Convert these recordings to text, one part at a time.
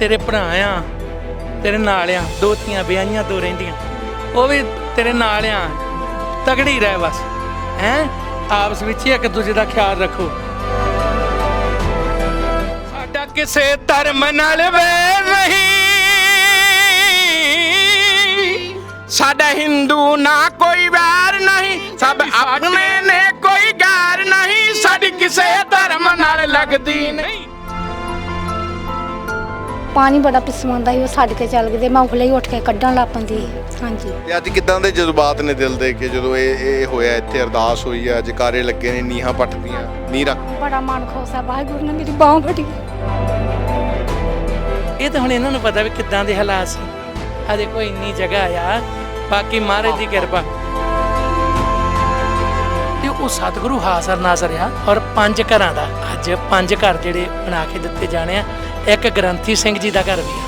ਤੇਰੇ ਭਰਾ ਆ ਤੇਰੇ ਨਾਲ ਆ ਦੋ ਧੀਆਂ ਵਿਆਹੀਆਂ ਦੋ ਰਹਿੰਦੀਆਂ। ਉਹ ਵੀ ਤੇਰੇ ਨਾਲ ਆ ਤਗੜੀ ਰਹਿ ਬਸ ਹੈ? ਆਪਸ ਵਿੱਚ ਹੀ ਇੱਕ ਦੂਜੇ ਦਾ ਖਿਆਲ ਰੱਖੋ। ਸਾਡਾ ਕਿਸੇ ਧਰਮ ਨਾਲ ਵੈਰ ਨਹੀਂ। ਸਾਡਾ ਹਿੰਦੂ ਨਾ ਕੋਈ ਵੈਰ ਨਹੀਂ। ਸਭ ਆਪਣੇ ਨੇ ਕੋਈ ਗੈਰ ਨਹੀਂ। ਸਾਡੀ ਕਿਸੇ ਧਰਮ ਨਾਲ ਲੱਗਦੀ ਨਹੀਂ। ਪਾਣੀ ਬੜਾ ਪਿਸਵਾਉਂਦਾ ਸੀ ਉਹ ਛੱਡ ਕੇ ਚੱਲ ਗਏ ਤੇ ਮੈਂ ਉਖਲੇ ਹੀ ਉੱਠ ਕੇ ਕੱਢਣ ਲੱਗ ਪੈਂਦੀ ਸੀ। ਹਾਂਜੀ। ਤੇ ਅੱਜ ਕਿਦਾਂ ਦੇ ਜਜ਼ਬਾਤ ਨੇ ਦਿਲ ਦੇ ਕਿ ਜਦੋਂ ਇਹ ਇਹ ਹੋਇਆ ਇੱਥੇ ਅਰਦਾਸ ਹੋਈ ਆ ਜਕਾਰੇ ਲੱਗੇ ਨੇ ਨੀਹਾਂ ਪੱਟਦੀਆਂ ਨੀਰਾ? ਬੜਾ ਮਨ ਖੁਸ਼ ਆ ਵਾਹਿਗੁਰੂ ਨੇ ਮੇਰੀ ਬਾਹ ਫੜੀ। ਇਹ ਤਾਂ ਹੁਣ ਇਹਨਾਂ ਨੂੰ ਪਤਾ ਵੀ ਕਿੱਦਾਂ ਦੇ ਹਾਲਾਤ ਸੀ। ਆ ਦੇਖੋ ਇੰਨੀ ਜਗ੍ਹਾ ਆ ਬਾਕੀ ਮਹਾਰਾਜ ਦੀ ਕਿਰਪਾ। ਤੇ ਉਹ ਸਤਿਗੁਰੂ ਹਾਜ਼ਰ ਨਾਜ਼ਰ ਆ ਔਰ ਪੰਜ ਘਰਾਂ ਦਾ ਅੱਜ ਪੰਜ ਘਰ ਜਿਹੜੇ ਬਣਾ ਕੇ ਦਿੱਤੇ ਜਾਣੇ ਆ। ਇੱਕ ਗ੍ਰੰਥੀ ਸਿੰਘ ਜੀ ਦਾ ਘਰ ਵੀ ਆ।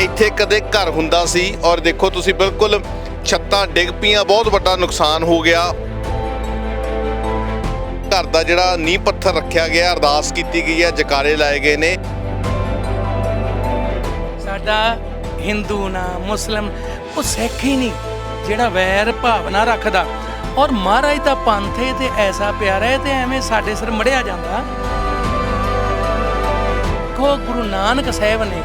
ਇੱਥੇ ਕਦੇ ਘਰ ਹੁੰਦਾ ਸੀ ਔਰ ਦੇਖੋ ਤੁਸੀਂ ਬਿਲਕੁਲ ਛੱਤਾਂ ਡਿੱਗ ਪਈਆਂ ਬਹੁਤ ਵੱਡਾ ਨੁਕਸਾਨ ਹੋ ਗਿਆ। ਘਰ ਦਾ ਜਿਹੜਾ ਨੀਂਹ ਪੱਥਰ ਰੱਖਿਆ ਗਿਆ ਅਰਦਾਸ ਕੀਤੀ ਗਈ ਹੈ ਜਕਾਰੇ ਲਾਏ ਗਏ ਨੇ। ਸਾਡਾ ਹਿੰਦੂ ਨਾ ਮੁਸਲਮ ਉਹ ਸਿੱਖ ਹੀ ਨਹੀਂ ਜਿਹੜਾ ਵੈਰ ਭਾਵਨਾ ਰੱਖਦਾ। ਔਰ ਮਹਾਰਾਜ ਦਾ ਪੰਥ ਹੈ ਤੇ ਐਸਾ ਪਿਆਰਾ ਹੈ ਤੇ ਐਵੇਂ ਸਾਡੇ ਸਿਰ ਮੜਿਆ ਜਾਂਦਾ। ਦੇਖੋ, ਗੁਰੂ ਨਾਨਕ ਸਾਹਿਬ ਨੇ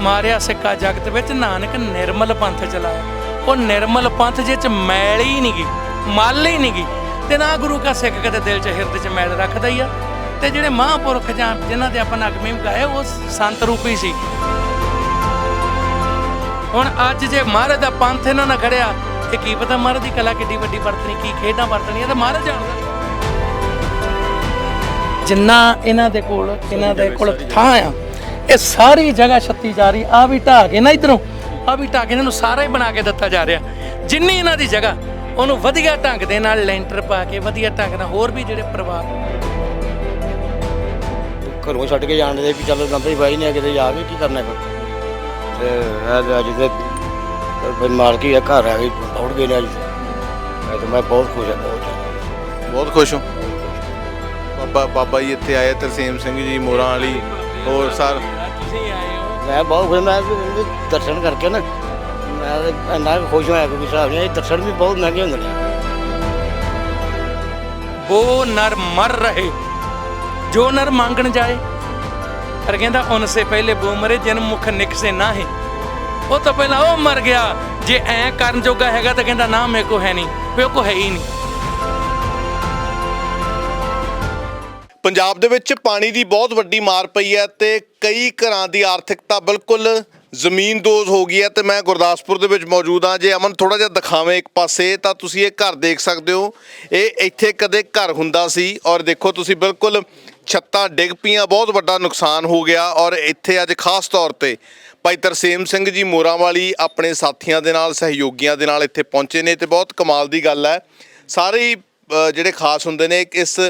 ਮਾਰਿਆ ਸਿੱਕਾ ਜਗਤ ਵਿੱਚ, ਨਾਨਕ ਨਿਰਮਲ ਪੰਥ ਚਲਾਇਆ। ਉਹ ਨਿਰਮਲ ਪੰਥ ਜਿਹ ਚ ਮੈਲ ਹੀ ਨਹੀਂ ਗਈ ਮਲ ਹੀ ਨਹੀਂ ਗਈ ਤੇ ਨਾ ਗੁਰੂ ਕਾ ਸਿੱਖ ਕਦੇ ਦਿਲ ਚ ਹਿਰਦ ਚ ਮੈਲ ਰੱਖਦਾ ਹੀ ਆ। ਤੇ ਜਿਹੜੇ ਮਹਾਂਪੁਰਖ ਜਾਂ ਜਿਨ੍ਹਾਂ ਦੇ ਆਪਾਂ ਨਗਮੇ ਗਾਏ, ਉਹ ਸੰਤ ਰੂਪੀ ਸੀ। ਹੁਣ ਅੱਜ ਜੇ ਮਹਾਰਾਜ ਦਾ ਪੰਥ ਇਹਨਾਂ ਨਾਲ ਖੜਿਆ, ਤੇ ਕੀ ਪਤਾ ਮਹਾਰਾਜ ਦੀ ਕਲਾ ਕਿੱਡੀ ਵੱਡੀ ਵਰਤਣੀ, ਕੀ ਖੇਡਾਂ ਵਰਤਣੀਆਂ, ਤੇ ਮਹਾਰਾਜ ਜਾਣਦਾ। ਜਿੰਨਾ ਇਹਨਾਂ ਦੇ ਕੋਲ ਇਹਨਾਂ ਦੇ ਕੋਲ ਥਾਂ ਆ ਇਹ ਸਾਰੀ ਜਗ੍ਹਾ ਛੱਤੀ ਜਾ ਰਹੀ ਆ ਵੀ ਢਾਹ ਕੇ ਨਾ ਇਧਰੋਂ ਆ ਵੀ ਢਾਹ ਕੇ ਇਹਨਾਂ ਨੂੰ ਸਾਰਾ ਹੀ ਬਣਾ ਕੇ ਦਿੱਤਾ ਜਾ ਰਿਹਾ। ਜਿੰਨੀ ਇਹਨਾਂ ਦੀ ਜਗ੍ਹਾ ਉਹਨੂੰ ਵਧੀਆ ਢੰਗ ਦੇ ਨਾਲ ਲੈਂਟਰ ਪਾ ਕੇ ਵਧੀਆ ਢੰਗ ਨਾਲ ਹੋਰ ਵੀ ਜਿਹੜੇ ਪਰਿਵਾਰ ਘਰੋਂ ਛੱਡ ਕੇ ਜਾਣ ਦੇ ਵੀ ਚੱਲ ਨੰਬਰ ਹੀ ਬਾਈ ਨੇ ਕਿਤੇ ਜਾ ਕੇ ਕੀ ਕਰਨਾ ਫਿਰ? ਤੇ ਇਹ ਅੱਜ ਦੇ ਬਈ ਮਾਲਕੀ ਦਾ ਘਰ ਆ ਗਈ ਦੌੜ ਗਏ ਨੇ ਅੱਜ। ਮੈਂ ਤਾਂ ਮੈਂ ਬਹੁਤ ਖੁਸ਼ ਹਾਂ ਬਹੁਤ। ਬਹੁਤ ਖੁਸ਼ ਹਾਂ। ਬਾਬਾ ਬਾਬਾ ਜੀ ਇੱਥੇ ਆਏ ਤਰਸੀਮ ਸਿੰਘ ਜੀ ਮੋਰਾਂ ਵਾਲੀ ਹੋਰ ਸਰ। ਮੈਂ ਬਹੁਤ ਖੁਸ਼ ਮੈਂ ਇਹਦੇ ਦਰਸ਼ਨ ਕਰਕੇ ਨਾ ਮੈਂ ਇੰਨਾ ਖੁਸ਼ ਹੋਇਆ ਕਿ ਹਿਸਾਬ ਨਹੀਂ ਦਰਸ਼ਨ ਵੀ ਬਹੁਤ ਮਹਿੰਗੇ ਹੁੰਦੇ ਨੇ। ਉਹ ਨਰ ਮਰ ਰਹੇ ਜੋ ਨਰ ਮੰਗਣ ਜਾਏ। ਪਰ ਕਹਿੰਦਾ ਉਨਸੇ ਪਹਿਲੇ ਬੋ ਮਰੇ ਜਨ ਮੁਖ ਨਿਕ ਸੇ ਨਾ ਹੈ ਉਹ ਤਾਂ ਪਹਿਲਾਂ ਉਹ ਮਰ ਗਿਆ ਜੇ ਐ ਕਰਨ ਜੋਗਾ ਹੈਗਾ ਤਾਂ ਕਹਿੰਦਾ ਨਾ ਮੇਰੇ ਕੋ ਹੈ ਨਹੀਂ ਮੇਰੇ ਕੋ ਹੈ ਹੀ ਨਹੀਂ। ਪੰਜਾਬ ਦੇ ਵਿੱਚ ਪਾਣੀ ਦੀ ਬਹੁਤ ਵੱਡੀ ਮਾਰ ਪਈ ਹੈ ਤੇ ਕਈ ਘਰਾਂ ਦੀ ਆਰਥਿਕਤਾ ਬਿਲਕੁਲ ਜ਼ਮੀਨ ਦੋਜ਼ ਹੋ ਗਈ ਹੈ ਤੇ ਮੈਂ ਗੁਰਦਾਸਪੁਰ ਦੇ ਵਿੱਚ ਮੌਜੂਦ ਹਾਂ। ਜੇ ਅਮਨ ਥੋੜਾ ਜਿਹਾ ਦਿਖਾਵੇਂ ਇੱਕ ਪਾਸੇ, ਤਾਂ ਤੁਸੀਂ ਇਹ ਘਰ ਦੇਖ ਸਕਦੇ ਹੋ। ਇਹ ਇੱਥੇ ਕਦੇ ਘਰ ਹੁੰਦਾ ਸੀ ਔਰ ਦੇਖੋ ਤੁਸੀਂ ਬਿਲਕੁਲ ਛੱਤਾਂ ਡਿੱਗ ਪਈਆਂ, ਬਹੁਤ ਵੱਡਾ ਨੁਕਸਾਨ ਹੋ ਗਿਆ ਔਰ ਇੱਥੇ ਅੱਜ ਖਾਸ ਤੌਰ ਤੇ ਭਾਈ ਤਰਸੇਮ ਸਿੰਘ ਜੀ ਮੋਰਾਂ ਵਾਲੀ ਆਪਣੇ ਸਾਥੀਆਂ ਦੇ ਨਾਲ, ਸਹਿਯੋਗੀਆਂ ਦੇ ਨਾਲ ਇੱਥੇ ਪਹੁੰਚੇ ਨੇ ਤੇ ਬਹੁਤ ਕਮਾਲ ਦੀ ਗੱਲ ਹੈ। ਸਾਰੇ ਹੀ ਜਿਹੜੇ ਖਾਸ ਹੁੰਦੇ ਨੇ ਇਸ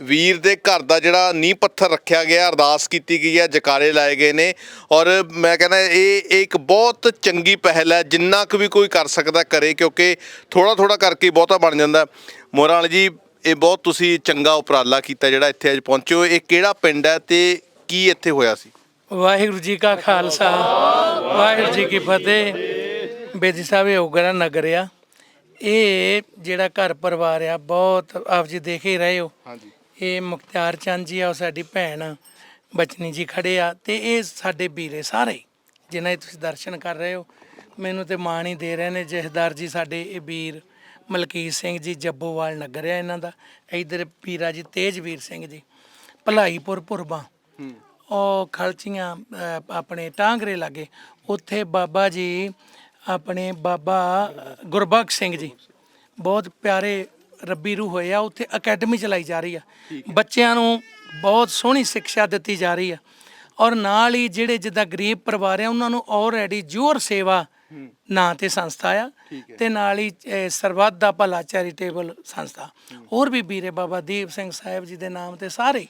ਵੀਰ ਦੇ ਘਰ ਦਾ ਜਿਹੜਾ ਨੀਂਹ ਪੱਥਰ ਰੱਖਿਆ ਗਿਆ ਅਰਦਾਸ ਕੀਤੀ ਗਈ ਹੈ ਜਕਾਰੇ ਲਾਏ ਗਏ ਨੇ। ਔਰ ਮੈਂ ਕਹਿੰਦਾ ਇਹ ਇਹ ਇੱਕ ਬਹੁਤ ਚੰਗੀ ਪਹਿਲ ਹੈ ਜਿੰਨਾ ਕੁ ਵੀ ਕੋਈ ਕਰ ਸਕਦਾ ਕਰੇ ਕਿਉਂਕਿ ਥੋੜਾ ਥੋੜਾ ਕਰਕੇ ਬਹੁਤਾ ਬਣ ਜਾਂਦਾ। ਮੋਰਾਂ ਵਾਲੀ ਜੀ ਇਹ ਬਹੁਤ ਤੁਸੀਂ ਚੰਗਾ ਉਪਰਾਲਾ ਕੀਤਾ ਜਿਹੜਾ ਇੱਥੇ ਅੱਜ ਪਹੁੰਚੇ ਇਹ ਕਿਹੜਾ ਪਿੰਡ ਹੈ ਤੇ ਕੀ ਇੱਥੇ ਹੋਇਆ ਸੀ? ਵਾਹਿਗੁਰੂ ਜੀ ਕਾ ਖਾਲਸਾ। ਵਾਹਿਗੁਰੂ ਜੀ ਕੀ ਫਤਿਹ। ਬੇਦੀ ਸਾਹਿਬ ਇਹ ਉਗਰਾ ਨਗਰ ਆ। ਇਹ ਜਿਹੜਾ ਘਰ ਪਰਿਵਾਰ ਆ ਬਹੁਤ ਆਪ ਜੀ ਦੇਖ ਹੀ ਰਹੇ ਹੋ। ਹਾਂਜੀ। ਇਹ ਮੁਖਤਿਆਰ ਚੰਦ ਜੀ ਆ ਉਹ ਸਾਡੀ ਭੈਣ ਬਚਨੀ ਜੀ ਖੜੇ ਆ ਤੇ ਇਹ ਸਾਡੇ ਵੀਰੇ ਸਾਰੇ ਜਿਨ੍ਹਾਂ ਦੇ ਤੁਸੀਂ ਦਰਸ਼ਨ ਕਰ ਰਹੇ ਹੋ। ਮੈਨੂੰ ਤੇ ਮਾਣ ਹੀ ਦੇ ਰਹੇ ਨੇ ਜਹਦਾਰ ਜੀ ਸਾਡੇ ਇਹ ਵੀਰ ਮਲਕੀਤ ਸਿੰਘ ਜੀ ਜੱਬੋਵਾਲ ਨਗਰ ਆ ਇਹਨਾਂ ਦਾ ਇਧਰ ਪੀਰਾ ਜੀ ਤੇਜਵੀਰ ਸਿੰਘ ਜੀ ਭਲਾਈਪੁਰ ਪੁਰਬਾ। ਉਹ ਖਲਚੀਆਂ ਆਪਣੇ ਟਾਂਗਰੇ ਲਾਗੇ ਉੱਥੇ ਬਾਬਾ ਜੀ ਆਪਣੇ ਬਾਬਾ ਗੁਰਬਖਸ਼ ਸਿੰਘ ਜੀ ਬਹੁਤ ਪਿਆਰੇ ਰੱਬੀ ਰੂਹ ਹੋਏ ਆ ਉੱਥੇ ਅਕੈਡਮੀ ਚਲਾਈ ਜਾ ਰਹੀ ਆ। ਬੱਚਿਆਂ ਨੂੰ ਬਹੁਤ ਸੋਹਣੀ ਸਿੱਖਿਆ ਦਿੱਤੀ ਜਾ ਰਹੀ ਆ। ਔਰ ਨਾਲ ਹੀ ਜਿਹੜੇ ਜਿੱਦਾਂ ਗਰੀਬ ਪਰਿਵਾਰ ਆ ਉਹਨਾਂ ਨੂੰ ਆਲਰੇਡੀ ਜੋਰ ਸੇਵਾ ਨਾਂ ਤੇ ਸੰਸਥਾ ਆ ਤੇ ਨਾਲ ਹੀ ਸਰਬੱਤ ਦਾ ਭਲਾ ਚੈਰੀਟੇਬਲ ਸੰਸਥਾ। ਹੋਰ ਵੀ ਵੀਰੇ ਬਾਬਾ ਦੀਪ ਸਿੰਘ ਸਾਹਿਬ ਜੀ ਦੇ ਨਾਮ ਤੇ ਸਾਰੇ।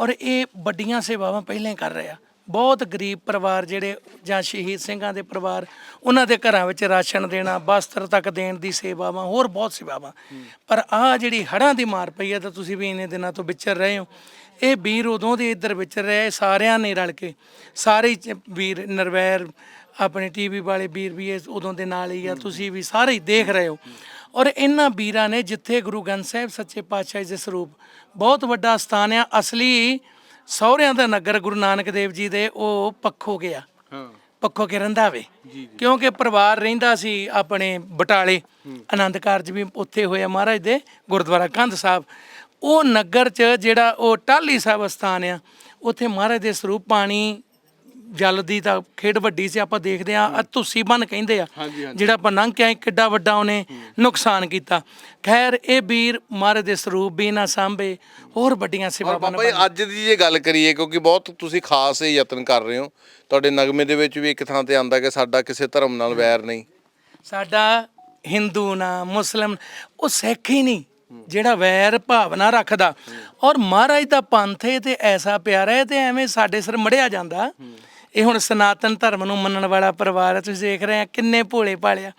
ਔਰ ਇਹ ਵੱਡੀਆਂ ਸੇਵਾਵਾਂ ਪਹਿਲਾਂ ਹੀ ਕਰ ਰਹੇ ਆ। ਬਹੁਤ ਗਰੀਬ ਪਰਿਵਾਰ ਜਿਹੜੇ ਜਾਂ ਸ਼ਹੀਦ ਸਿੰਘਾਂ ਦੇ ਪਰਿਵਾਰ, ਉਹਨਾਂ ਦੇ ਘਰਾਂ ਵਿੱਚ ਰਾਸ਼ਨ ਦੇਣਾ ਬਸਤਰ ਤੱਕ ਦੇਣ ਦੀ ਸੇਵਾਵਾਂ, ਹੋਰ ਬਹੁਤ ਸੇਵਾਵਾਂ। ਪਰ ਆਹ ਜਿਹੜੀ ਹੜ੍ਹਾਂ ਦੀ ਮਾਰ ਪਈ ਹੈ, ਤਾਂ ਤੁਸੀਂ ਵੀ ਇੰਨੇ ਦਿਨਾਂ ਤੋਂ ਵਿਚਰ ਰਹੇ ਹੋ। ਇਹ ਵੀਰ ਉਦੋਂ ਦੇ ਇੱਧਰ ਵਿਚਰ ਰਹੇ ਸਾਰਿਆਂ ਨੇ ਰਲ ਕੇ। ਸਾਰੇ ਹੀ ਵੀਰ ਨਰਵੈਰ, ਆਪਣੇ ਟੀਵੀ ਵਾਲੇ ਵੀਰ ਵੀ ਇਸ ਉਦੋਂ ਦੇ ਨਾਲ ਹੀ ਆ, ਤੁਸੀਂ ਵੀ ਸਾਰੇ ਹੀ ਦੇਖ ਰਹੇ ਹੋ। ਔਰ ਇਹਨਾਂ ਵੀਰਾਂ ਨੇ ਜਿੱਥੇ ਗੁਰੂ ਗ੍ਰੰਥ ਸਾਹਿਬ ਸੱਚੇ ਪਾਤਸ਼ਾਹ ਜੀ ਦੇ ਸਰੂਪ, ਬਹੁਤ ਵੱਡਾ ਸਥਾਨ ਆ, ਅਸਲੀ ਸਹੁਰਿਆਂ ਦਾ ਨਗਰ ਗੁਰੂ ਨਾਨਕ ਦੇਵ ਜੀ ਦੇ ਉਹ ਪੱਖੋ ਗਿਆ। ਹਾਂ। ਪੱਖੋ ਕੇ ਰੰਧਾਵੇ ਕਿਉਂਕਿ ਪਰਿਵਾਰ ਰਹਿੰਦਾ ਸੀ ਆਪਣੇ ਬਟਾਲੇ ਆਨੰਦ ਕਾਰਜ ਵੀ ਉੱਥੇ ਹੋਇਆ ਮਹਾਰਾਜ ਦੇ ਗੁਰਦੁਆਰਾ ਕੰਧ ਸਾਹਿਬ। ਉਹ ਨਗਰ ਚ ਜਿਹੜਾ ਉਹ ਟਾਲੀ ਸਾਹਿਬ ਸਥਾਨ ਆ ਉੱਥੇ ਮਹਾਰਾਜ ਦੇ ਸਰੂਪ ਪਾਣੀ ਜਲ ਦੀ ਤਾਂ ਖੇਡ ਵੱਡੀ ਸੀ ਆਪਾਂ ਦੇਖਦੇ ਆ ਤੁਸੀਂ ਬਨ ਕਹਿੰਦੇ ਆ ਜਿਹੜਾ ਆਪਾਂ ਲੰਘ ਕੇ ਆਏ ਕਿੱਡਾ ਵੱਡਾ ਉਹਨੇ ਨੁਕਸਾਨ ਕੀਤਾ। ਖੈਰ ਇਹ ਵੀਰ ਮਹਾਰਾਜ ਦੇ ਸਰੂਪ ਵੀ ਨਾ ਸਾਂਭੇ ਹੋਰ ਵੱਡੀਆਂ ਸੇਵਾਵਾਂ ਬਾਬਾ ਜੀ ਅੱਜ ਦੀ ਜੇ ਗੱਲ ਕਰੀਏ ਕਿਉਂਕਿ ਬਹੁਤ ਤੁਸੀਂ ਖਾਸ ਇਹ ਯਤਨ ਕਰ ਰਹੇ ਹੋ ਤੁਹਾਡੇ ਨਗਮੇ ਦੇ ਵਿੱਚ ਵੀ ਇੱਕ ਥਾਂ ਤੇ ਆਂਦਾ ਕਿ ਸਾਡਾ ਕਿਸੇ ਧਰਮ ਨਾਲ ਵੈਰ ਨਹੀਂ। ਸਾਡਾ ਹਿੰਦੂ ਨਾ ਮੁਸਲਮ ਉਹ ਸਿੱਖ ਹੀ ਨਹੀਂ ਜਿਹੜਾ ਵੈਰ ਭਾਵਨਾ ਰੱਖਦਾ। ਔਰ ਮਹਾਰਾਜ ਦਾ ਪੰਥ ਹੈ ਤੇ ਐਸਾ ਪਿਆਰਾ ਹੈ ਤੇ ਐਵੇਂ ਸਾਡੇ ਸਿਰ ਮੜਿਆ ਜਾਂਦਾ। ਇਹ ਹੁਣ ਸਨਾਤਨ ਧਰਮ ਨੂੰ ਮੰਨਣ ਵਾਲਾ ਪਰਿਵਾਰ ਹੈ ਤੁਸੀਂ ਦੇਖ ਰਹੇ ਆ ਕਿੰਨੇ ਭੋਲੇ ਭਾਲਿਆ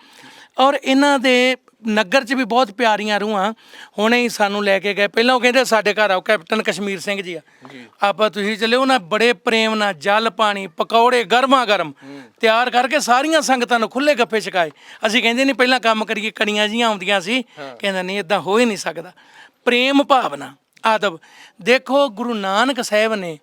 ਔਰ ਇਹਨਾਂ ਦੇ ਨਗਰ 'ਚ ਵੀ ਬਹੁਤ ਪਿਆਰੀਆਂ ਰੂਹਾਂ। ਹੁਣੇ ਹੀ ਸਾਨੂੰ ਲੈ ਕੇ ਗਏ। ਪਹਿਲਾਂ ਉਹ ਕਹਿੰਦੇ ਸਾਡੇ ਘਰ ਆਓ ਕੈਪਟਨ ਕਸ਼ਮੀਰ ਸਿੰਘ ਜੀ ਆ। ਆਪਾਂ ਤੁਸੀਂ ਚੱਲੇ ਉਹਨਾਂ ਬੜੇ ਪ੍ਰੇਮ ਨਾਲ ਜਲ ਪਾਣੀ ਪਕੌੜੇ ਗਰਮਾ ਗਰਮ ਤਿਆਰ ਕਰਕੇ ਸਾਰੀਆਂ ਸੰਗਤਾਂ ਨੂੰ ਖੁੱਲੇ ਗੱਫੇ ਛਕਾਏ। ਅਸੀਂ ਕਹਿੰਦੇ ਨਹੀਂ ਪਹਿਲਾਂ ਕੰਮ ਕਰੀਏ ਕਣੀਆਂ ਜੀਆਂ ਆਉਂਦੀਆਂ ਸੀ। ਕਹਿੰਦਾ ਨਹੀਂ ਇਦਾਂ ਹੋ ਹੀ ਨਹੀਂ ਸਕਦਾ। ਪ੍ਰੇਮ ਭਾਵਨਾ ਆਦਬ। ਦੇਖੋ ਗੁਰੂ ਨਾਨਕ ਸਾਹਿਬ ਨੇ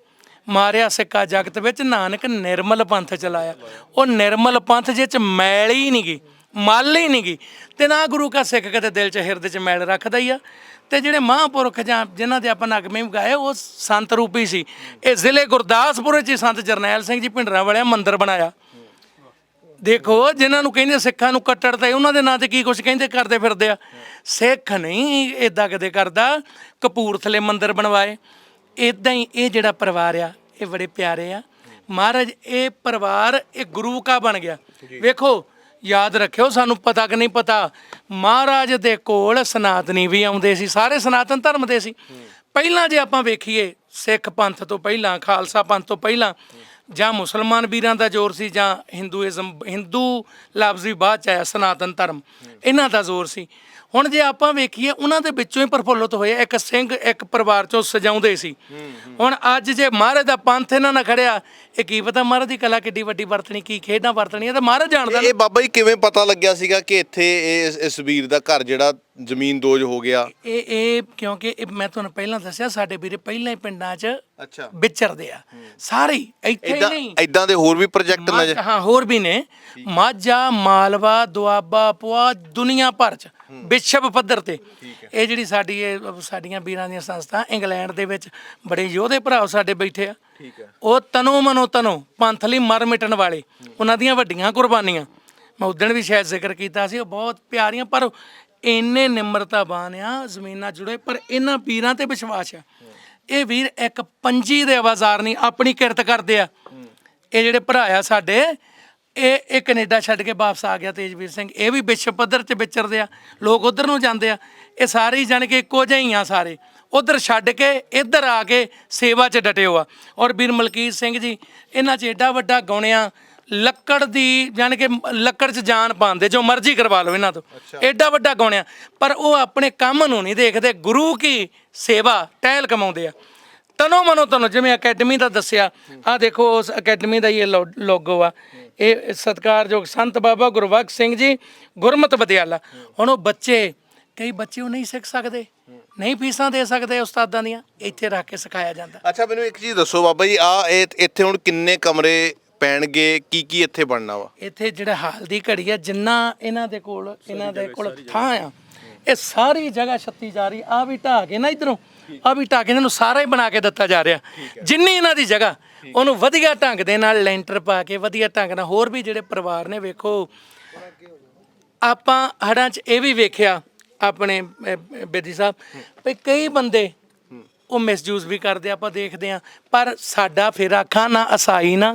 ਮਾਰਿਆ ਸਿੱਕਾ ਜਗਤ ਵਿੱਚ, ਨਾਨਕ ਨਿਰਮਲ ਪੰਥ ਚਲਾਇਆ। ਉਹ ਨਿਰਮਲ ਪੰਥ ਜਿਹ ਚ ਮੈਲ ਹੀ ਨਹੀਂ ਗਈ ਮੱਲ ਹੀ ਨਹੀਂ ਗਈ ਤੇ ਨਾ ਗੁਰੂ ਕਾ ਸਿੱਖ ਕਦੇ ਦਿਲ ਚ ਹਿਰਦੇ ਚ ਮੈਲ ਰੱਖਦਾ ਹੀ ਆ। ਤੇ ਜਿਹੜੇ ਮਹਾਂਪੁਰਖ ਜਾਂ ਜਿਨ੍ਹਾਂ ਦੇ ਆਪਾਂ ਨਗਮੇ ਗਾਏ, ਉਹ ਸੰਤ ਰੂਪੀ ਸੀ। ਇਹ ਜ਼ਿਲ੍ਹੇ ਗੁਰਦਾਸਪੁਰ ਵਿੱਚ ਹੀ ਸੰਤ ਜਰਨੈਲ ਸਿੰਘ ਜੀ ਭਿੰਡਰਾਂ ਵਾਲਿਆਂ ਮੰਦਿਰ ਬਣਾਇਆ। ਦੇਖੋ, ਜਿਨ੍ਹਾਂ ਨੂੰ ਕਹਿੰਦੇ ਸਿੱਖਾਂ ਨੂੰ ਕੱਟੜਤਾ ਉਹਨਾਂ ਦੇ ਨਾਂ ਤੇ ਕੀ ਕੁਝ ਕਹਿੰਦੇ, ਕਰਦੇ ਫਿਰਦੇ ਆ। ਸਿੱਖ ਨਹੀਂ ਇਦਾਂ ਕਦੇ ਕਰਦਾ। ਕਪੂਰਥਲੇ ਮੰਦਿਰ ਬਣਵਾਏ। ਇਦਾਂ ਹੀ ਇਹ ਜਿਹੜਾ ਪਰਿਵਾਰ ਆ ਇਹ ਬੜੇ ਪਿਆਰੇ ਆ। ਮਹਾਰਾਜ, ਇਹ ਪਰਿਵਾਰ, ਇਹ ਗੁਰੂ ਕਾ ਬਣ ਗਿਆ। ਵੇਖੋ, ਯਾਦ ਰੱਖਿਓ, ਸਾਨੂੰ ਪਤਾ ਕਿ ਨਹੀਂ ਪਤਾ, ਮਹਾਰਾਜ ਦੇ ਕੋਲ ਸਨਾਤਨੀ ਵੀ ਆਉਂਦੇ ਸੀ, ਸਾਰੇ ਸਨਾਤਨ ਧਰਮ ਦੇ ਸੀ। ਪਹਿਲਾਂ ਜੇ ਆਪਾਂ ਵੇਖੀਏ, ਸਿੱਖ ਪੰਥ ਤੋਂ ਪਹਿਲਾਂ, ਖਾਲਸਾ ਪੰਥ ਤੋਂ ਪਹਿਲਾਂ, ਜਾਂ ਮੁਸਲਮਾਨ ਵੀਰਾਂ ਦਾ ਜ਼ੋਰ ਸੀ, ਜਾਂ ਹਿੰਦੂਇਜ਼ਮ, ਹਿੰਦੂ ਲਫ਼ਜ਼ ਵੀ ਬਾਅਦ ਚ ਆਇਆ, ਸਨਾਤਨ ਧਰਮ। ਇਹਨਾਂ ਦਾ ਜ਼ੋਰ ਸੀ। ਹੁਣ ਜੇ ਆਪਾਂ ਵੇਖੀਏ ਉਹਨਾਂ ਦੇ ਵਿੱਚੋਂ ਹੀ ਪ੍ਰਫੁੱਲਤ ਹੋਏ ਇੱਕ ਸਿੰਘ ਇੱਕ ਪਰਿਵਾਰ ਚੋਂ ਸਜਾਉਂਦੇ ਸੀ। ਹੁਣ ਅੱਜ ਜੇ ਮਹਾਰਾਜ ਦਾ ਪੰਥ ਇਹਨਾਂ ਨਾਲ ਖੜਿਆ ਇਹ ਕੀ ਪਤਾ ਮਹਾਰਾਜ ਦੀ ਕਲਾ ਕਿੱਡੀ ਵੱਡੀ ਵਰਤਣੀ ਕੀ ਖੇਡਾਂ ਵਰਤਣੀਆਂ ਤੇ ਮਹਾਰਾਜ ਜਾਣਦਾ ਇਹ ਬਾਬਾ ਜੀ ਕਿਵੇਂ ਪਤਾ ਲੱਗਿਆ ਸੀਗਾ ਕਿ ਇੱਥੇ ਇਹ ਇਸ ਵੀਰ ਦਾ ਘਰ ਜਿਹੜਾ ਜ਼ਮੀਨ ਦੋਜ ਹੋ ਗਿਆ? ਇਹ ਇਹ ਕਿਉਂਕਿ ਮੈਂ ਤੁਹਾਨੂੰ ਪਹਿਲਾਂ ਦੱਸਿਆ ਸਾਡੇ ਵੀਰੇ ਪਹਿਲਾਂ ਹੀ ਪਿੰਡਾਂ 'ਚ ਅੱਛਾ। ਵਿਚਰਦੇ ਆ। ਸਾਰੇ ਇੱਥੇ ਹੀ ਨਹੀਂ। ਇਦਾਂ ਦੇ ਹੋਰ ਵੀ ਪ੍ਰੋਜੈਕਟ ਨਜ਼ਰ ਹਾਂ ਹੋਰ ਵੀ ਨੇ। ਮਾਝਾ ਮਾਲਵਾ ਦੁਆਬਾ ਪੁਆ ਦੁਨੀਆ ਭਰ ਚ। ਵਿਸ਼ਵ ਪੱਧਰ ਤੇ। ਇਹ ਜਿਹੜੀ ਸਾਡੀ ਇਹ ਸਾਡੀਆਂ ਵੀਰਾਂ ਦੀਆਂ ਸੰਸਥਾ ਇੰਗਲੈਂਡ ਦੇ ਵਿੱਚ ਬੜੇ ਯੋਧੇ ਭਰਾ ਸਾਡੇ ਬੈਠੇ ਆ। ਉਹ ਤਨੋ ਮਨੋ ਤਨੋ ਪੰਥ ਲਈ ਮਰ ਮਿਟਣ ਵਾਲੇ। ਉਹਨਾਂ ਦੀਆਂ ਵੱਡੀਆਂ ਕੁਰਬਾਨੀਆਂ। ਮੈਂ ਉਦੋਂ ਵੀ ਸ਼ਾਇਦ ਜ਼ਿਕਰ ਕੀਤਾ ਸੀ ਉਹ ਬਹੁਤ ਪਿਆਰੀਆਂ ਪਰ ਇੰਨੇ ਨਿਮਰਤਾਵਾਨ ਆ ਜ਼ਮੀਨਾਂ ਜੁੜੇ ਪਰ ਇਹਨਾਂ ਵੀਰਾਂ ਤੇ ਵਿਸ਼ਵਾਸ ਆ। ਇਹ ਵੀਰ ਇੱਕ ਪੰਜੀ ਦੇ ਆਵਾਜ਼ਾਰ ਨਹੀਂ ਆਪਣੀ ਕਿਰਤ ਕਰਦੇ ਆ। ਇਹ ਜਿਹੜੇ ਭਰਾ ਆ ਸਾਡੇ ਇਹ ਇਹ ਕੈਨੇਡਾ ਛੱਡ ਕੇ ਵਾਪਸ ਆ ਗਿਆ ਤੇਜਵੀਰ ਸਿੰਘ। ਇਹ ਵੀ ਵਿਸ਼ਵ ਪੱਧਰ ਤੇ ਵਿਚਰਦੇ ਆ ਲੋਕ ਉਧਰ ਨੂੰ ਜਾਂਦੇ ਆ। ਇਹ ਸਾਰੇ ਜਾਣ ਕੇ ਇੱਕੋ ਜਿਹੇ ਹੀ ਆ ਸਾਰੇ। ਉਧਰ ਛੱਡ ਕੇ ਇੱਧਰ ਆ ਕੇ ਸੇਵਾ 'ਚ ਡਟੇ ਹੋ ਆ। ਔਰ ਵੀਰ ਮਲਕੀਤ ਸਿੰਘ ਜੀ ਇਹਨਾਂ 'ਚ ਏਡਾ ਵੱਡਾ ਗਾਉਣਿਆ ਲੱਕੜ ਦੀ ਜਾਣ ਕੇ ਲੱਕੜ 'ਚ ਜਾਨ ਪਾਉਂਦੇ ਜੋ ਮਰਜ਼ੀ ਕਰਵਾ ਲਓ ਇਹਨਾਂ ਤੋਂ। ਏਡਾ ਵੱਡਾ ਗਾਉਣਿਆ ਪਰ ਉਹ ਆਪਣੇ ਕੰਮ ਨੂੰ ਨਹੀਂ ਦੇਖਦੇ ਗੁਰੂ ਕੀ ਸੇਵਾ ਟਹਿਲ ਕਮਾਉਂਦੇ ਆ। ਤਨੋ ਮਨੋ ਤਨੋ ਜਿਵੇਂ ਅਕੈਡਮੀ ਦਾ ਦੱਸਿਆ ਆ ਦੇਖੋ ਉਸ ਅਕੈਡਮੀ ਦਾ ਹੀ ਇਹ ਲੋਗੋ ਆ। ਇਹ ਸਤਿਕਾਰਯੋਗ ਸੰਤ ਬਾਬਾ ਗੁਰਬਖਸ਼ ਸਿੰਘ ਜੀ ਗੁਰਮਤਿ ਵਿਦਿਆਲਾ ਹੁਣ ਉਹ ਬੱਚੇ ਕਈ ਬੱਚੇ ਉਹ ਨਹੀਂ ਸਿੱਖ ਸਕਦੇ ਨਹੀਂ ਫੀਸਾਂ ਦੇ ਸਕਦੇ ਉਸਤਾਦਾਂ ਦੀਆਂ ਇੱਥੇ ਰੱਖ ਕੇ ਸਿਖਾਇਆ ਜਾਂਦਾ। ਅੱਛਾ ਮੈਨੂੰ ਇੱਕ ਚੀਜ਼ ਦੱਸੋ ਬਾਬਾ ਜੀ ਆ ਇਹ ਇੱਥੇ ਹੁਣ ਕਿੰਨੇ ਕਮਰੇ ਪੈਣਗੇ ਕੀ ਕੀ ਇੱਥੇ ਬਣਨਾ ਵਾ? ਇੱਥੇ ਜਿਹੜਾ ਹਾਲ ਦੀ ਘੜੀ ਆ ਜਿੰਨਾ ਇਹਨਾਂ ਦੇ ਕੋਲ ਇਹਨਾਂ ਦੇ ਕੋਲ ਥਾਂ ਆ ਇਹ ਸਾਰੀ ਜਗ੍ਹਾ ਛੱਤੀ ਜਾ ਰਹੀ ਆ ਵੀ ਢਾਹ ਕੇ ਨਾ ਇਧਰੋਂ ਆ ਵੀ ਢਾਹ ਕੇ ਇਹਨਾਂ ਨੂੰ ਸਾਰਾ ਹੀ ਬਣਾ ਕੇ ਦਿੱਤਾ ਜਾ ਰਿਹਾ। ਜਿੰਨੀ ਇਹਨਾਂ ਦੀ ਜਗ੍ਹਾ ਉਹਨੂੰ ਵਧੀਆ ਢੰਗ ਦੇ ਨਾਲ ਲੈਂਟਰ ਪਾ ਕੇ ਵਧੀਆ ਢੰਗ ਨਾਲ ਹੋਰ ਵੀ ਜਿਹੜੇ ਪਰਿਵਾਰ ਨੇ ਵੇਖੋ। ਆਪਾਂ ਹੜਾਂ 'ਚ ਇਹ ਵੀ ਵੇਖਿਆ ਆਪਣੇ ਬੇਦੀ ਸਾਹਿਬ ਵੀ ਕਈ ਬੰਦੇ ਉਹ ਮਿਸਯੂਜ਼ ਵੀ ਕਰਦੇ ਆਪਾਂ ਦੇਖਦੇ ਆ। ਪਰ ਸਾਡਾ ਫਿਰ ਆਖਾਂ ਨਾ ਅਸਾਈ ਨਾ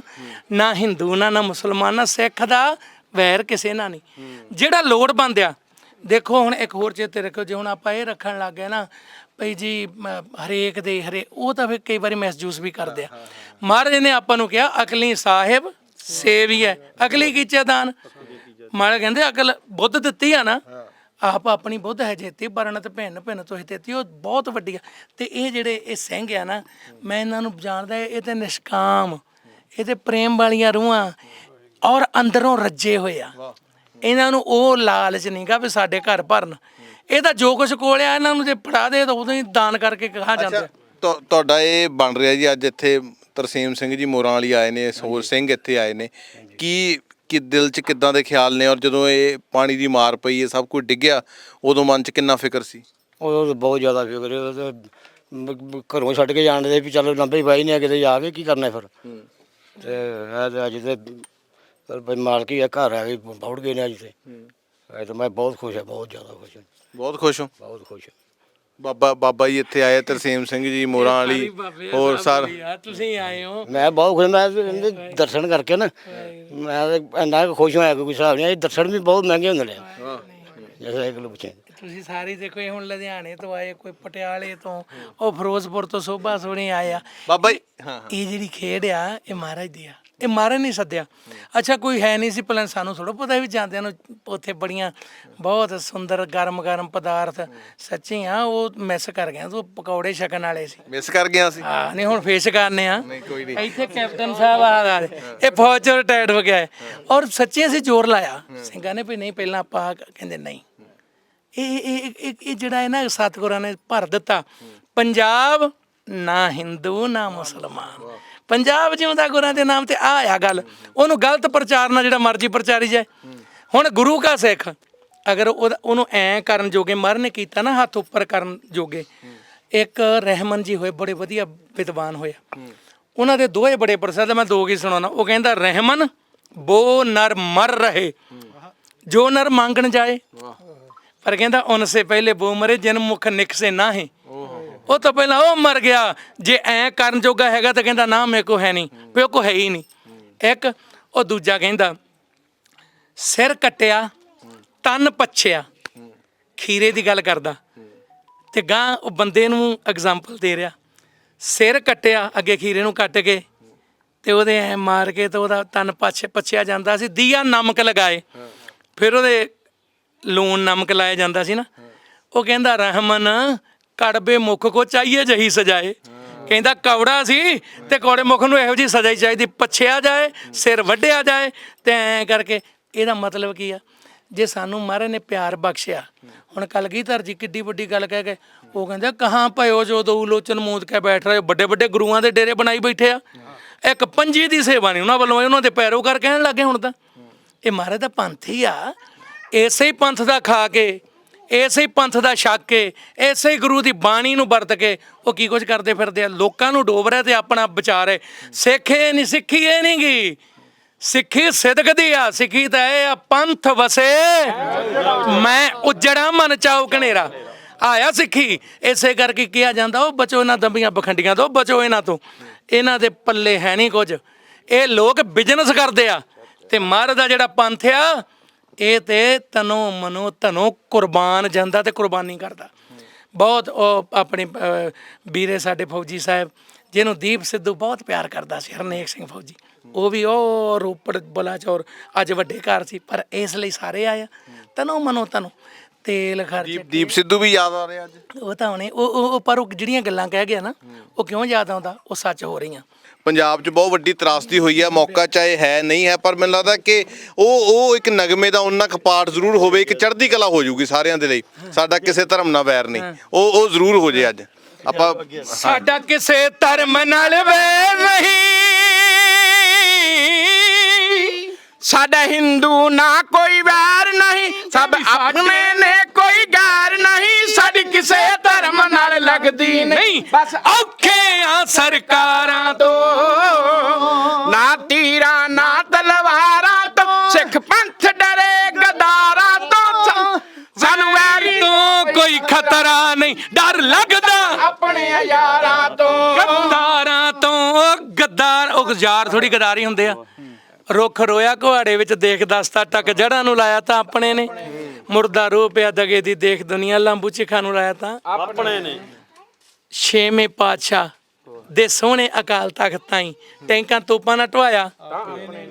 ਨਾ ਹਿੰਦੂ ਨਾ ਨਾ ਮੁਸਲਮਾਨ ਨਾ ਸਿੱਖ ਦਾ ਵੈਰ ਕਿਸੇ ਨਾਲ ਨਹੀਂ। ਜਿਹੜਾ ਲੋੜ ਬੰਦਿਆ ਦੇਖੋ ਹੁਣ ਇੱਕ ਹੋਰ ਚੇਤੇ ਰੱਖੋ ਜੇ ਹੁਣ ਆਪਾਂ ਇਹ ਰੱਖਣ ਲੱਗ ਗਏ ਨਾ ਭਈ ਜੀ ਮ, ਹਰੇਕ ਦੇ ਹਰੇ ਉਹ ਤਾਂ ਫਿਰ ਕਈ ਵਾਰੀ ਮਿਸਯੂਜ਼ ਵੀ ਕਰਦੇ ਆ। ਮਹਾਰਾਜ ਨੇ ਆਪਾਂ ਨੂੰ ਕਿਹਾ ਅਕਲੀ ਸਾਹਿਬ ਸੇਵੀ ਹੈ ਅਕਲੀ ਕੀਚੇ ਦਾਨ? ਮਾੜਾ ਕਹਿੰਦੇ ਅਕਲ ਬੁੱਧ ਦਿੱਤੀ ਆ ਨਾ ਆਪ ਆਪਣੀ ਬੁੱਧ ਹੈ ਜੇਤੀ ਪਰਣਤ ਭਿੰਨ ਭਿੰਨ ਤੋਹਿ ਤੇਤੀ ਉਹ ਬਹੁਤ ਵੱਡੀ ਆ। ਤੇ ਇਹ ਜਿਹੜੇ ਇਹ ਸਿੰਘ ਆ ਨਾ ਮੈਂ ਇਹਨਾਂ ਨੂੰ ਜਾਣਦਾ ਇਹ ਤੇ ਨਿਸ਼ਕਾਮ ਇਹ ਤੇ ਪ੍ਰੇਮ ਵਾਲੀਆਂ ਰੂਹਾਂ ਔਰ ਅੰਦਰੋਂ ਰੱਜੇ ਹੋਏ ਆ। ਇਹਨਾਂ ਨੂੰ ਉਹ ਲਾਲਚ ਨਹੀਂਗਾ ਵੀ ਸਾਡੇ ਘਰ ਭਰਨ। ਇਹ ਤਾਂ ਜੋ ਕੁਝ ਕੋਲ ਆ ਇਹਨਾਂ ਨੂੰ ਜੇ ਫੜਾ ਦੇ ਤਾਂ ਉਦੋਂ ਹੀ ਦਾਨ ਕਰਕੇ ਕਹਾ ਜਾਂਦੇ ਆ। ਤੁ- ਤੁਹਾਡਾ ਇਹ ਬਣ ਰਿਹਾ ਜੀ ਅੱਜ ਇੱਥੇ ਤਰਸੀਮ ਸਿੰਘ ਜੀ ਮੋਰਾਂ ਵਾਲੀ ਆਏ ਨੇ ਹੋਰ ਸਿੰਘ ਇੱਥੇ ਆਏ ਨੇ। ਕੀ ਕਿ ਦਿਲ 'ਚ ਕਿੱਦਾਂ ਦੇ ਖਿਆਲ ਨੇ ਔਰ ਜਦੋਂ ਇਹ ਪਾਣੀ ਦੀ ਮਾਰ ਪਈ ਇਹ ਸਭ ਕੁਝ ਡਿੱਗਿਆ ਉਦੋਂ ਮਨ 'ਚ ਕਿੰਨਾ ਫਿਕਰ ਸੀ? ਉਹ ਤਾਂ ਬਹੁਤ ਜ਼ਿਆਦਾ ਫਿਕਰ ਹੈ ਉਹ ਤਾਂ ਮ- ਮ- ਘਰੋਂ ਛੱਡ ਕੇ ਜਾਣ ਦੇ ਵੀ ਚੱਲ ਲੰਬੇ ਬਾਈ ਨੇ ਕਿਤੇ ਜਾ ਕੇ ਕੀ ਕਰਨਾ ਫਿਰ। ਤੇ ਇਹ ਤੇ ਅੱਜ ਤੇ ਪਰ ਬਈ ਮਾਲਕੀ ਆ ਘਰ ਆ ਗਈ ਪਹੁੰਚ ਗਏ ਨੇ ਅੱਜ ਤੇ। ਇਹ ਤਾਂ ਮੈਂ ਬਹੁਤ ਖੁਸ਼ ਹਾਂ ਬਹੁਤ ਜ਼ਿਆਦਾ ਖੁਸ਼ ਹਾਂ। ਬਹੁਤ ਖੁਸ਼ ਹਾਂ? ਬਹੁਤ ਖੁਸ਼ ਹਾਂ। ਬਾਬਾ ਬਾਬਾ ਜੀ ਇੱਥੇ ਆਏ ਤਰਸੀਮ ਸਿੰਘ ਜੀ ਮੋਰਾਂ ਵਾਲੀ ਹੋਰ ਸਰ ਤੁਸੀਂ ਆਏ ਹੋ। ਮੈਂ ਬਹੁਤ ਖੁਸ਼ ਮੈਂ ਇਹਦੇ ਦਰਸ਼ਨ ਕਰਕੇ ਨਾ ਮੈਂ ਤੇ ਇੰਨਾ ਕੁ ਖੁਸ਼ ਹੋਇਆ ਕਿ ਕੋਈ ਹਿਸਾਬ ਨਹੀਂ ਇਹ ਦਰਸ਼ਨ ਵੀ ਬਹੁਤ ਮਹਿੰਗੇ ਹੁੰਦੇ ਨੇ। ਜਿਵੇਂ ਇੱਕ ਪੁੱਛੇ ਤੁਸੀਂ ਸਾਰੇ ਦੇਖੋ ਇਹ ਹੁਣ ਲੁਧਿਆਣੇ ਤੋਂ ਆਏ ਕੋਈ ਪਟਿਆਲੇ ਤੋਂ ਉਹ ਫਿਰੋਜ਼ਪੁਰ ਤੋਂ ਸੋਭਾ ਸੋਣੀ ਆਇਆ ਬਾਬਾ ਜੀ ਹਾਂ ਇਹ ਜਿਹੜੀ ਖੇਡ ਆ ਇਹ ਮਹਾਰਾਜ ਦੀ ਆ। ਇਹ ਮਹਾਰਾਜ ਨਹੀਂ ਸੱਦਿਆ। ਅੱਛਾ ਕੋਈ ਹੈ ਨਹੀਂ ਸੀ ਪਲਾਨ ਸਾਨੂੰ ਥੋੜਾ ਪਤਾ ਵੀ ਜਾਂਦਿਆਂ ਨੂੰ ਉੱਥੇ ਬੜੀਆਂ ਬਹੁਤ ਸੁੰਦਰ ਗਰਮ ਗਰਮ ਪਦਾਰਥ ਸੱਚੀ ਆ ਉਹ ਮਿਸ ਕਰ ਗਿਆ ਤੂੰ ਪਕੌੜੇ ਛਕਣ ਵਾਲੇ ਸੀ। ਮਿਸ ਕਰ ਗਿਆ ਸੀ। ਹਾਂ ਨਹੀਂ ਹੁਣ ਫੇਸ ਕਰਨੇ ਆ। ਨਹੀਂ, ਕੋਈ ਨਹੀਂ। ਇੱਥੇ ਕੈਪਟਨ ਸਾਹਿਬ ਆ ਗਏ। ਇਹ ਫੌਜ ਚ ਰਿਟਾਇਰਡ ਹੋ ਗਿਆ ਹੈ। ਔਰ ਸੱਚੀ ਅਸੀਂ ਜ਼ੋਰ ਲਾਇਆ। ਸਿੰਘਾਂ ਨੇ ਵੀ ਨਹੀਂ ਪਹਿਲਾਂ ਆਪਾਂ ਕਹਿੰਦੇ ਨਹੀਂ। ਇਹ ਇਹ, ਇਹ- ਇਹ ਜਿਹੜਾ ਹੈ ਨਾ ਸਤਿਗੁਰਾਂ ਨੇ ਭਰ ਦਿੱਤਾ। ਪੰਜਾਬ ਨਾ ਹਿੰਦੂ, ਨਾ ਮੁਸਲਮਾਨ। ਪੰਜਾਬ ਜਿਉਂਦਾ ਗੁਰਾਂ ਦੇ ਨਾਮ ਤੇ ਆ ਆ ਗੱਲ। ਉਹਨੂੰ ਗਲਤ ਪ੍ਰਚਾਰ ਨਾਲ ਜਿਹੜਾ ਮਰਜ਼ੀ ਪ੍ਰਚਾਰੀ ਜਾਏ। ਹੁਣ ਗੁਰੂ ਕਾ ਸਿੱਖ, ਅਗਰ ਉਹਦਾ- ਉਹਨੂੰ ਐ ਕਰਨ ਜੋਗੇ, ਮਰਨ ਕੀਤਾ ਨਾ ਹੱਥ ਉੱਪਰ ਕਰਨ ਜੋਗੇ, ਇੱਕ ਰਹਿਮਨ ਜੀ ਹੋਏ, ਬੜੇ ਵਧੀਆ ਵਿਦਵਾਨ ਹੋਏ। ਉਹਨਾਂ ਦੇ ਦੋਹੇ ਬੜੇ ਪ੍ਰਸਿੱਧ, ਮੈਂ ਦੋ ਕੀ ਸੁਣਾਉਣਾ। ਉਹ ਕਹਿੰਦਾ, ਰਹਿਮਨ, ਬੋ ਨਰ ਮਰ ਰਹੇ। ਜੋ ਨਰ ਮੰਗਣ ਜਾਏ ਪਰ ਕਹਿੰਦਾ ਉਨ ਸੇ ਪਹਿਲੇ ਬੋ ਮਰੇ, ਜਨ ਮੁਖ ਨਿਕਸੇ ਨਾਹੀ। ਉਹ ਤਾਂ ਪਹਿਲਾਂ ਉਹ ਮਰ ਗਿਆ। ਜੇ ਐ ਕਰਨ ਜੋਗਾ ਹੈਗਾ ਤਾਂ ਕਹਿੰਦਾ, ਨਾ, ਮੇਰੇ ਕੋ ਹੈ ਨਹੀਂ ਵੀ ਕੋ ਹੈ ਹੀ ਨਹੀਂ। ਇੱਕ, ਉਹ ਦੂਜਾ ਕਹਿੰਦਾ, ਸਿਰ ਕੱਟਿਆ, ਤਨ ਪੱਛਿਆ। ਖੀਰੇ ਦੀ ਗੱਲ ਕਰਦਾ। ਤੇ ਗਾਂ ਉਹ ਬੰਦੇ ਨੂੰ ਐਗਜ਼ਾਮਪਲ ਦੇ ਰਿਹਾ। ਸਿਰ ਕੱਟਿਆ, ਅੱਗੇ ਖੀਰੇ ਨੂੰ ਕੱਟ ਕੇ ਤੇ ਉਹਦੇ ਐ ਮਾਰ ਕੇ ਤੇ ਉਹਦਾ ਤਨ ਪੱਛ ਪੱਛਿਆ ਜਾਂਦਾ ਸੀ। ਦੀਆ ਨਮਕ ਲਗਾਏ। ਫਿਰ ਉਹਦੇ ਲੂਣ ਨਮਕ ਲਾਇਆ ਜਾਂਦਾ ਸੀ ਨਾ, ਉਹ ਕਹਿੰਦਾ ਰਹਿਮਨ ਕੜਬੇ ਮੁਖ ਕੋ ਚਾਹੀਏ ਜਹੀ ਸਜਾਏ। ਕਹਿੰਦਾ ਕੌੜਾ ਸੀ ਤੇ ਕੌੜੇ ਮੁਖ ਨੂੰ ਇਹੋ ਜੀ ਸਜ਼ਾ ਹੀ ਚਾਹੀਦੀ, ਪੱਛਿਆ ਜਾਏ, ਸਿਰ ਵੱਢਿਆ ਜਾਏ ਤੇ ਐ ਕਰਕੇ। ਇਹਦਾ ਮਤਲਬ ਕੀ ਆ? ਜੇ ਸਾਨੂੰ ਮਹਾਰਾਜ ਨੇ ਪਿਆਰ ਬਖਸ਼ਿਆ, ਹੁਣ ਕਲਗੀਧਰ ਜੀ ਕਿੱਡੀ ਵੱਡੀ ਗੱਲ ਕਹਿ ਗਏ ਉਹ ਕਹਿੰਦੇ, ਕਹਾਂ ਭਇਓ ਜੋ ਦੋ ਲੋਚਨ ਮੂਦ ਕੇ ਬੈਠ ਰਹੇ ਵੱਡੇ ਵੱਡੇ ਗੁਰੂਆਂ ਦੇ ਡੇਰੇ ਬਣਾਈ ਬੈਠੇ ਆ। ਇੱਕ ਪੰਜੀ ਦੀ ਸੇਵਾ ਨਹੀਂ ਉਹਨਾਂ ਵੱਲੋਂ ਉਹਨਾਂ ਦੇ ਪੈਰੋਕਾਰ ਕਹਿਣ ਲੱਗੇ ਹੁਣ ਤਾਂ। ਇਹ ਮਹਾਰਾਜ ਦਾ ਪੰਥ ਹੀ ਆ। ਇਸੇ ਪੰਥ ਦਾ ਖਾ ਕੇ, ਇਸੇ ਪੰਥ ਦਾ ਛੱਕ ਕੇ, ਇਸੇ ਗੁਰੂ ਦੀ ਬਾਣੀ ਨੂੰ ਵਰਤ ਕੇ ਉਹ ਕੀ ਕੁਝ ਕਰਦੇ ਫਿਰਦੇ ਆ? ਲੋਕਾਂ ਨੂੰ ਡੋਬ ਰਿਹਾ ਤੇ ਆਪਣਾ ਵਿਚਾਰੇ ਸਿੱਖੇ ਨਹੀਂ, ਸਿੱਖੀ ਇਹ ਨਹੀਂ ਗੀ। ਸਿੱਖੀ ਸਿਦਕ ਦੀ ਆ, ਸਿੱਖੀ ਤਾਂ ਇਹ ਆ, ਪੰਥ ਵਸੇ। ਮੈਂ ਉਜੜਾ ਮਨ ਚਾਉ ਕਨੇਰਾ ਆਇਆ ਸਿੱਖੀ। ਇਸੇ ਕਰਕੇ ਕਿਹਾ ਜਾਂਦਾ, ਉਹ ਬਚੋ ਇਹਨਾਂ ਦੰਬੀਆਂ ਬਖੰਡੀਆਂ ਤੋਂ, ਬਚੋ ਇਹਨਾਂ ਤੋਂ। ਇਹਨਾਂ ਦੇ ਪੱਲੇ ਹੈ ਨਹੀਂ ਕੁਝ। ਇਹ ਲੋਕ ਬਿਜ਼ਨਸ ਕਰਦੇ ਆ। ਤੇ ਮਹਾਰਾਜ ਦਾ ਜਿਹੜਾ ਪੰਥ ਆ ਇਹ ਤੇ ਤਨੋ ਮਨੋ ਧਨੋ ਕੁਰਬਾਨ ਜਾਂਦਾ ਤੇ ਕੁਰਬਾਨੀ ਕਰਦਾ। ਬਹੁਤ ਉਹ ਆਪਣੇ ਵੀਰੇ ਸਾਡੇ ਫੌਜੀ ਸਾਹਿਬ ਜਿਹਨੂੰ ਦੀਪ ਸਿੱਧੂ ਬਹੁਤ ਪਿਆਰ ਕਰਦਾ ਸੀ ਹਰਨੇਕ ਸਿੰਘ ਫੌਜੀ। ਉਹ ਵੀ ਉਹ ਰੋਪੜ ਬਲਾਚੌਰ ਅੱਜ ਵੱਡੇ ਘਰ ਸੀ ਪਰ ਇਸ ਲਈ ਸਾਰੇ ਆਇਆ ਤਨੋ ਮਨੋ ਤਨੋ ਤੇਲ ਖਰਚ ਦੀਪ ਦੀਪ ਸਿੱਧੂ ਵੀ ਯਾਦ ਆ ਰਿਹਾ ਅੱਜ। ਉਹ ਤਾਂ ਹੁਣੇ ਉਹ ਉਹ ਪਰ ਉਹ ਜਿਹੜੀਆਂ ਗੱਲਾਂ ਕਹਿ ਗਿਆ ਨਾ ਉਹ ਕਿਉਂ ਯਾਦ ਆਉਂਦਾ? ਉਹ ਸੱਚ ਹੋ ਰਹੀਆਂ। ਪੰਜਾਬ 'ਚ ਬਹੁਤ ਵੱਡੀ ਤਰਾਸਦੀ ਹੋਈ ਹੈ ਮੌਕਾ ਚਾਹੇ ਹੈ ਨਹੀਂ ਹੈ ਪਰ ਮੈਨੂੰ ਲੱਗਦਾ ਕਿ ਉਹ ਉਹ ਇੱਕ ਨਗਮੇ ਦਾ ਉਹਨਾਂ ਕੁ ਪਾਠ ਜ਼ਰੂਰ ਹੋਵੇ ਇੱਕ ਚੜ੍ਹਦੀ ਕਲਾ ਹੋ ਜਾਊਗੀ ਸਾਰਿਆਂ ਦੇ ਲਈ। ਸਾਡਾ ਕਿਸੇ ਧਰਮ ਨਾਲ ਵੈਰ ਨਹੀਂ। ਉਹ ਉਹ ਜ਼ਰੂਰ ਹੋ ਜੇ ਅੱਜ। ਆਪਾਂ ਸਾਡਾ ਕਿਸੇ ਧਰਮ ਨਾਲ ਵੈਰ ਨਹੀਂ। ਸਾਡਾ ਹਿੰਦੂ ਨਾ ਕੋਈ ਵੈਰ ਨਹੀਂ। ਸਭ ਆਪਣੇ ਨੇ ਕੋਈ ਗੈਰ ਨਹੀਂ। ਸਾਡੀ ਕਿਸੇ ਧਰਮ ਨਾਲ ਲੱਗਦੀ ਨਹੀਂ। ਬਸ ਔਖੇ ਆ ਸਰਕਾਰਾਂ ਤੋਂ। ਨਾ ਤੀਰਾਂ ਨਾ ਤਲਵਾਰਾਂ ਤੋਂ। ਸਿੱਖ ਪੰਥ ਡਰੇ ਗਦਾਰਾਂ ਤੋਂ। ਸਾਨੂੰ ਵੈਰ ਤੋਂ ਕੋਈ ਖਤਰਾ ਨਹੀਂ। ਡਰ ਲੱਗਦਾ। ਆਪਣੇ ਯਾਰਾਂ ਤੋਂ। ਗੱਦਾਰਾਂ ਤੋਂ। ਉਹ ਗੱਦਾਰ ਉਹ ਯਾਰ ਥੋੜੀ ਗਦਾਰੀ ਹੁੰਦੇ ਆ। ਰੁੱਖ ਰੋਇਆ ਕੁਹਾੜੇ ਵਿੱਚ ਦੇਖ ਦਸਤਾ ਟੱਕ ਜੜਾਂ ਨੂੰ ਲਾਇਆ ਤਾਂ ਆਪਣੇ ਨੇ। ਮੁਰਦਾ ਰੂਹ ਪਿਆ ਦਗੇ ਦੀ ਦੇਖ ਦੁਨੀਆ ਲੰਬੂ ਚਿਖਾ ਨੂੰ ਲਾਇਆ ਤਾਂ। ਆਪਣੇ ਨੇ। ਛੇਵੇਂ ਪਾਤਸ਼ਾਹ ਦੇ ਸੋਹਣੇ ਅਕਾਲ ਤਖਤ ਤਾਈ ਟੈਂਕਾਂ ਤੋਪਾਂ ਨਾਲ ਢਵਾਇਆ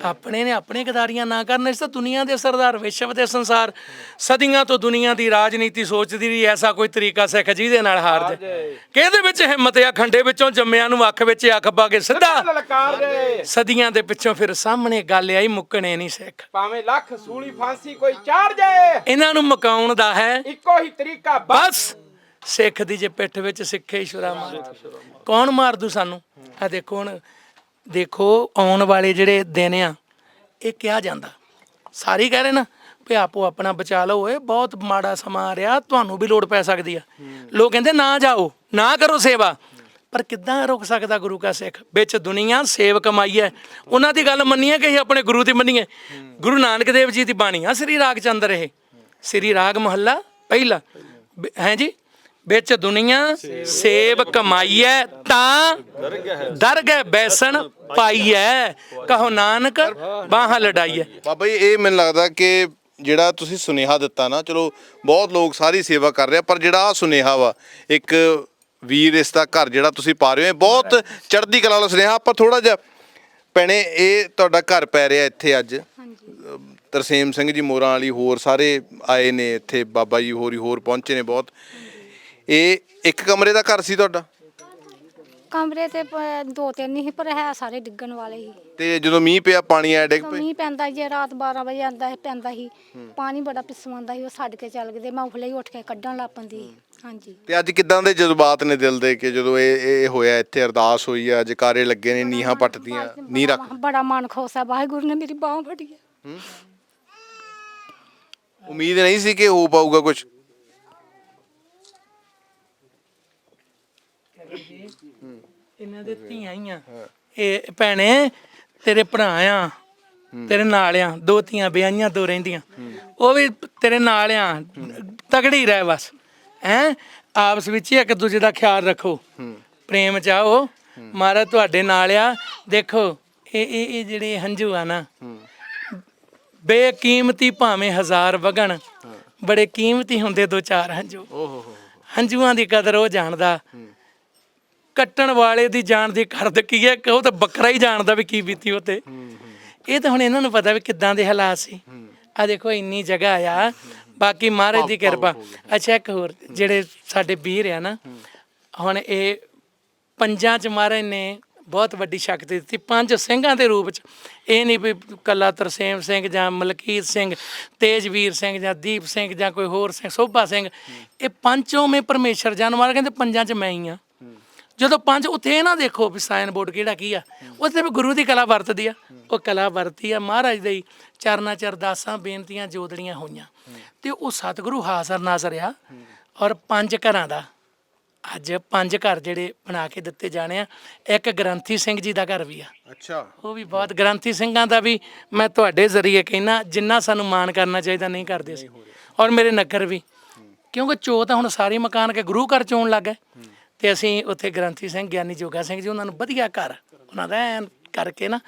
ਆਪਣੇ ਨੇ ਆਪਣੇ ਗਦਾਰੀਆਂ ਨਾ ਕਰਨ ਇਸ ਤਾਂ ਦੁਨੀਆ ਦੇ ਸਰਦਾਰ ਵਿਸ਼ਵ ਦੇ ਸੰਸਾਰ ਸਦੀਆਂ ਤੋਂ ਦੁਨੀਆ ਦੀ ਰਾਜਨੀਤੀ ਸੋਚਦੀ ਰਹੀ ਐਸਾ ਕੋਈ ਤਰੀਕਾ ਸਿੱਖ ਜਿਹਦੇ ਨਾਲ ਹਾਰ ਜਾਏ। ਕਿਹਦੇ ਵਿੱਚ ਹਿੰਮਤ ਆ? ਖੰਡੇ ਵਿੱਚੋਂ ਜੰਮਿਆਂ ਨੂੰ ਅੱਖ ਵਿੱਚ ਅੱਖ ਪਾ ਕੇ ਸਿੱਧਾ। ਦੇ। ਸਦੀਆਂ ਦੇ ਪਿੱਛੋਂ ਫਿਰ ਸਾਹਮਣੇ ਗੱਲ ਆਈ ਮੁੱਕਣੇ ਨਹੀਂ ਸਿੱਖ। ਭਾਵੇਂ ਲੱਖ ਸੂਲੀ ਫਾਂਸੀ ਕੋਈ ਚਾੜ ਜਾਏ। ਇਹਨਾਂ ਨੂੰ ਮਕਾਉਣ ਦਾ ਹੈ। ਇੱਕੋ ਹੀ ਤਰੀਕਾ ਬਸ। ਸਿੱਖ ਦੀ ਜੇ ਪਿੱਠ ਵਿੱਚ ਸਿੱਖੇ ਈਸ਼ਵਰਾ ਮਾਰ ਕੌਣ ਮਾਰ ਦੂ ਸਾਨੂੰ? ਆ ਦੇਖੋ ਹੁਣ, ਦੇਖੋ ਆਉਣ ਵਾਲੇ ਜਿਹੜੇ ਦਿਨ ਆ, ਇਹ ਕਿਹਾ ਜਾਂਦਾ। ਸਾਰੇ ਕਹਿ ਰਹੇ ਨਾ ਵੀ ਆਪੋ ਆਪਣਾ ਬਚਾ ਲਓ, ਓਏ ਬਹੁਤ ਮਾੜਾ ਸਮਾਂ ਆ ਰਿਹਾ, ਤੁਹਾਨੂੰ ਵੀ ਲੋੜ ਪੈ ਸਕਦੀ ਆ। ਲੋਕ ਕਹਿੰਦੇ ਨਾ ਜਾਓ, ਨਾ ਕਰੋ ਸੇਵਾ। ਪਰ ਕਿੱਦਾਂ ਰੁਕ ਸਕਦਾ ਗੁਰੂ ਕਾ ਸਿੱਖ? ਵਿੱਚ ਦੁਨੀਆ ਸੇਵ ਕਮਾਈ ਹੈ। ਉਹਨਾਂ ਦੀ ਗੱਲ ਮੰਨੀਏ ਕਿ ਅਸੀਂ ਆਪਣੇ ਗੁਰੂ ਦੀ ਮੰਨੀਏ? ਗੁਰੂ ਨਾਨਕ ਦੇਵ ਜੀ ਦੀ ਬਾਣੀ ਆ, ਸ੍ਰੀ ਰਾਗ ਚੰਦਰ ਇਹ ਸ੍ਰੀ ਰਾਗ ਮਹੱਲਾ, ਪਹਿਲਾ। ਹੈ ਜੀ? ਵਿੱਚ ਦੁਨੀਆ ਸੇਬ ਕਮਾਈਐ ਤਾਂ ਦਰਗਹਿ ਬੈਸਣ ਪਾਈਐ। ਕਹੋ ਨਾਨਕ, ਬਾਹਾਂ ਲੜਾਈਐ। ਬਾਬਾ ਜੀ, ਇਹ ਮੈਨੂੰ ਲੱਗਦਾ ਕਿ ਜਿਹੜਾ ਤੁਸੀਂ ਸੁਨੇਹਾ ਦਿੱਤਾ ਨਾ, ਚਲੋ ਬਹੁਤ ਲੋਕ ਸਾਰੀ ਸੇਵਾ ਕਰ ਰਹੇ ਆ, ਪਰ ਜਿਹੜਾ ਆਹ ਸੁਨੇਹਾ ਵਾ, ਇੱਕ ਵੀਰ ਇਸ ਦਾ ਘਰ ਜਿਹੜਾ ਤੁਸੀਂ ਪਾ ਰਹੇ ਹੋ, ਇਹ ਬਹੁਤ ਚੜ੍ਹਦੀ ਕਲਾ ਵਾਲਾ ਸੁਨੇਹਾ, ਆਪਾਂ ਥੋੜਾ ਜਿਹਾ ਭੈਣੇ, ਇਹ ਤੁਹਾਡਾ ਘਰ ਪੈ ਰਿਹਾ ਇੱਥੇ ਅੱਜ। ਤਰਸੇਮ ਸਿੰਘ ਜੀ ਮੋਰਾਂ ਵਾਲੀ ਹੋਰ ਸਾਰੇ ਆਏ ਨੇ ਇੱਥੇ, ਬਾਬਾ ਜੀ ਹੋਰ ਹੀ ਹੋਰ ਪਹੁੰਚੇ ਨੇ ਬਹੁਤ। ਇਹ ਇੱਕ ਕਮਰੇ ਦਾ ਘਰ ਸੀ ਤੁਹਾਡਾ? ਕਮਰੇ ਤੇ ਪ- ਦੋ ਤਿੰਨ ਹੀ ਪਰ ਹੈ ਸਾਰੇ ਡਿੱਗਣ ਵਾਲੇ ਹੀ। ਤੇ ਜਦੋਂ ਮੀਂਹ ਪਿਆ ਪਾਣੀ ਆਇਆ ਡਿੱਗ ਪਏ? ਮੀਂਹ ਪੈਂਦਾ ਜੇ ਰਾਤ 12 ਵਜੇ ਆਂਦਾ ਹੈ ਪੈਂਦਾ ਸੀ ਪਾਣੀ ਬੜਾ ਪਿਸਵਾਂਦਾ ਸੀ ਉਹ ਛੱਡ ਕੇ ਚੱਲ ਗਏ ਮੈਂ ਉਫਲੇ ਹੀ ਉੱਠ ਕੇ ਕੱਢਣ ਲੱਗ ਪੈਂਦੀ। ਹਾਂਜੀ। ਤੇ ਅੱਜ ਕਿਦਾਂ ਦੇ ਜਜ਼ਬਾਤ ਨੇ ਦਿਲ ਦੇ ਕਿ ਜਦੋਂ ਇਹ ਇਹ ਹੋਇਆ ਇੱਥੇ ਅਰਦਾਸ ਹੋਈ ਆ ਜਕਾਰੇ ਲੱਗੇ ਨੇ ਨੀਹਾਂ ਪੱਟਦੀਆਂ ਨੀ ਰੱਖ ਬੜਾ- ਬੜਾ ਮਨ ਖੁਸ਼ ਹੈ ਵਾਹਿਗੁਰੂ ਨੇ ਮੇਰੀ ਬਾਹ ਫੜੀ ਹੈ। ਉਮੀਦ ਨਹੀਂ ਸੀ ਕਿ ਹੋ ਪਾਊਗਾ ਕੁਝ ਇਹਨਾਂ ਦੇ ਧੀਆਂ ਹੀ। ਆ ਇਹ ਭੈਣੇ ਤੇਰੇ ਭਰਾ ਆ ਤੇਰੇ ਨਾਲ ਆ ਦੋ ਧੀਆਂ ਵਿਆਹੀਆਂ ਦੋ ਰਹਿੰਦੀਆਂ। ਉਹ ਵੀ ਤੇਰੇ ਨਾਲ ਆ ਤਗੜੀ ਰਹਿ ਬਸ। ਹੈ? ਆਪਸ ਵਿੱਚ ਹੀ ਇੱਕ ਦੂਜੇ ਦਾ ਖਿਆਲ ਰੱਖੋ। ਪ੍ਰੇਮ ਚਾਹੋ ਮਹਾਰਾਜ ਤੁਹਾਡੇ ਨਾਲ ਆ। ਦੇਖੋ ਇਹ ਇਹ ਇਹ ਜਿਹੜੇ ਹੰਝੂ ਆ ਨਾ ਬੇਕੀਮਤੀ ਭਾਵੇਂ ਹਜ਼ਾਰ ਵਗਣ ਬੜੇ ਕੀਮਤੀ ਹੁੰਦੇ ਦੋ ਚਾਰ ਹੰਝੂ। ਹੰਝੂਆਂ ਦੀ ਕਦਰ ਉਹ ਜਾਣਦਾ ਕੱਟਣ ਵਾਲੇ ਦੀ ਜਾਣ ਦੀ ਕਰਦ ਕੀ ਹੈ ਕਿ ਉਹ ਤਾਂ ਬੱਕਰਾ ਹੀ ਜਾਣਦਾ ਵੀ ਕੀ ਬੀਤੀ ਉਹ ਤੇ। ਇਹ ਤਾਂ ਹੁਣ ਇਹਨਾਂ ਨੂੰ ਪਤਾ ਵੀ ਕਿੱਦਾਂ ਦੇ ਹਾਲਾਤ ਸੀ। ਆ ਦੇਖੋ ਇੰਨੀ ਜਗ੍ਹਾ ਆ। ਬਾਕੀ ਮਹਾਰਾਜ ਦੀ ਕਿਰਪਾ। ਅੱਛਾ ਇੱਕ ਹੋਰ ਜਿਹੜੇ ਸਾਡੇ ਵੀਰ ਆ ਨਾ ਹੁਣ ਇਹ ਪੰਜਾਂ ਚ ਮਹਾਰਾਜ ਨੇ ਬਹੁਤ ਵੱਡੀ ਸ਼ਕਤੀ ਦਿੱਤੀ। ਪੰਜ ਸਿੰਘਾਂ ਦੇ ਰੂਪ ਚ। ਇਹ ਨਹੀਂ ਵੀ ਕੱਲਾ ਤਰਸੇਮ ਸਿੰਘ ਜਾਂ ਮਲਕੀਤ ਸਿੰਘ ਤੇਜਵੀਰ ਸਿੰਘ ਜਾਂ ਦੀਪ ਸਿੰਘ ਜਾਂ ਕੋਈ ਹੋਰ ਸਿੰਘ ਸੋਭਾ ਸਿੰਘ। ਇਹ ਪੰਚੋਂ ਪਰਮੇਸ਼ਰ ਜਨ ਮਹਾਰਾਜ ਕਹਿੰਦੇ ਪੰਜਾਂ ਚ ਮੈਂ ਹੀ ਆ। ਜਦੋਂ ਪੰਜ ਉੱਥੇ ਇਹ ਨਾ ਦੇਖੋ ਵੀ ਸਾਈਨ ਬੋਰਡ ਕਿਹੜਾ ਕੀ ਆ। ਉੱਥੇ ਵੀ ਗੁਰੂ ਦੀ ਕਲਾ ਵਰਤਦੀ ਆ। ਉਹ ਕਲਾ ਵਰਤੀ ਆ। ਮਹਾਰਾਜ ਦੇ ਚਰਨਾਂ ਚ ਅਰਦਾਸਾਂ ਬੇਨਤੀਆਂ ਜੋਦੜੀਆਂ ਹੋਈਆਂ। ਤੇ ਉਹ ਸਤਿਗੁਰੂ ਹਾਜ਼ਰ ਨਾਜ਼ਰ ਆ ਔਰ ਪੰਜ ਘਰਾਂ ਦਾ। ਅੱਜ ਪੰਜ ਘਰ ਜਿਹੜੇ ਬਣਾ ਕੇ ਦਿੱਤੇ ਜਾਣੇ ਆ। ਇੱਕ ਗ੍ਰੰਥੀ ਸਿੰਘ ਜੀ ਦਾ ਘਰ ਵੀ ਆ। ਅੱਛਾ। ਉਹ ਵੀ ਬਹੁਤ ਗ੍ਰੰਥੀ ਸਿੰਘਾਂ ਦਾ ਵੀ ਮੈਂ ਤੁਹਾਡੇ ਜ਼ਰੀਏ ਕਹਿਣਾ ਜਿੰਨਾ ਸਾਨੂੰ ਮਾਣ ਕਰਨਾ ਚਾਹੀਦਾ ਨਹੀਂ ਕਰਦੇ ਸੀ ਔਰ ਮੇਰੇ ਨਗਰ ਵੀ। ਕਿਉਂਕਿ ਚੋ ਤਾਂ ਹੁਣ ਸਾਰੇ ਮਕਾਨ ਕੇ ਗੁਰੂ ਘਰ ਚੋਣ ਲੱਗ ਗਏ। ਤੇ ਅਸੀਂ ਉੱਥੇ ਗ੍ਰੰਥੀ ਸਿੰਘ, ਗਿਆਨੀ ਜੋਗਾ ਸਿੰਘ ਜੀ, ਉਹਨਾਂ ਨੂੰ ਵਧੀਆ ਘਰ, ਉਹਨਾਂ ਦਾ ਐਨ ਕਰਕੇ ਨਾ,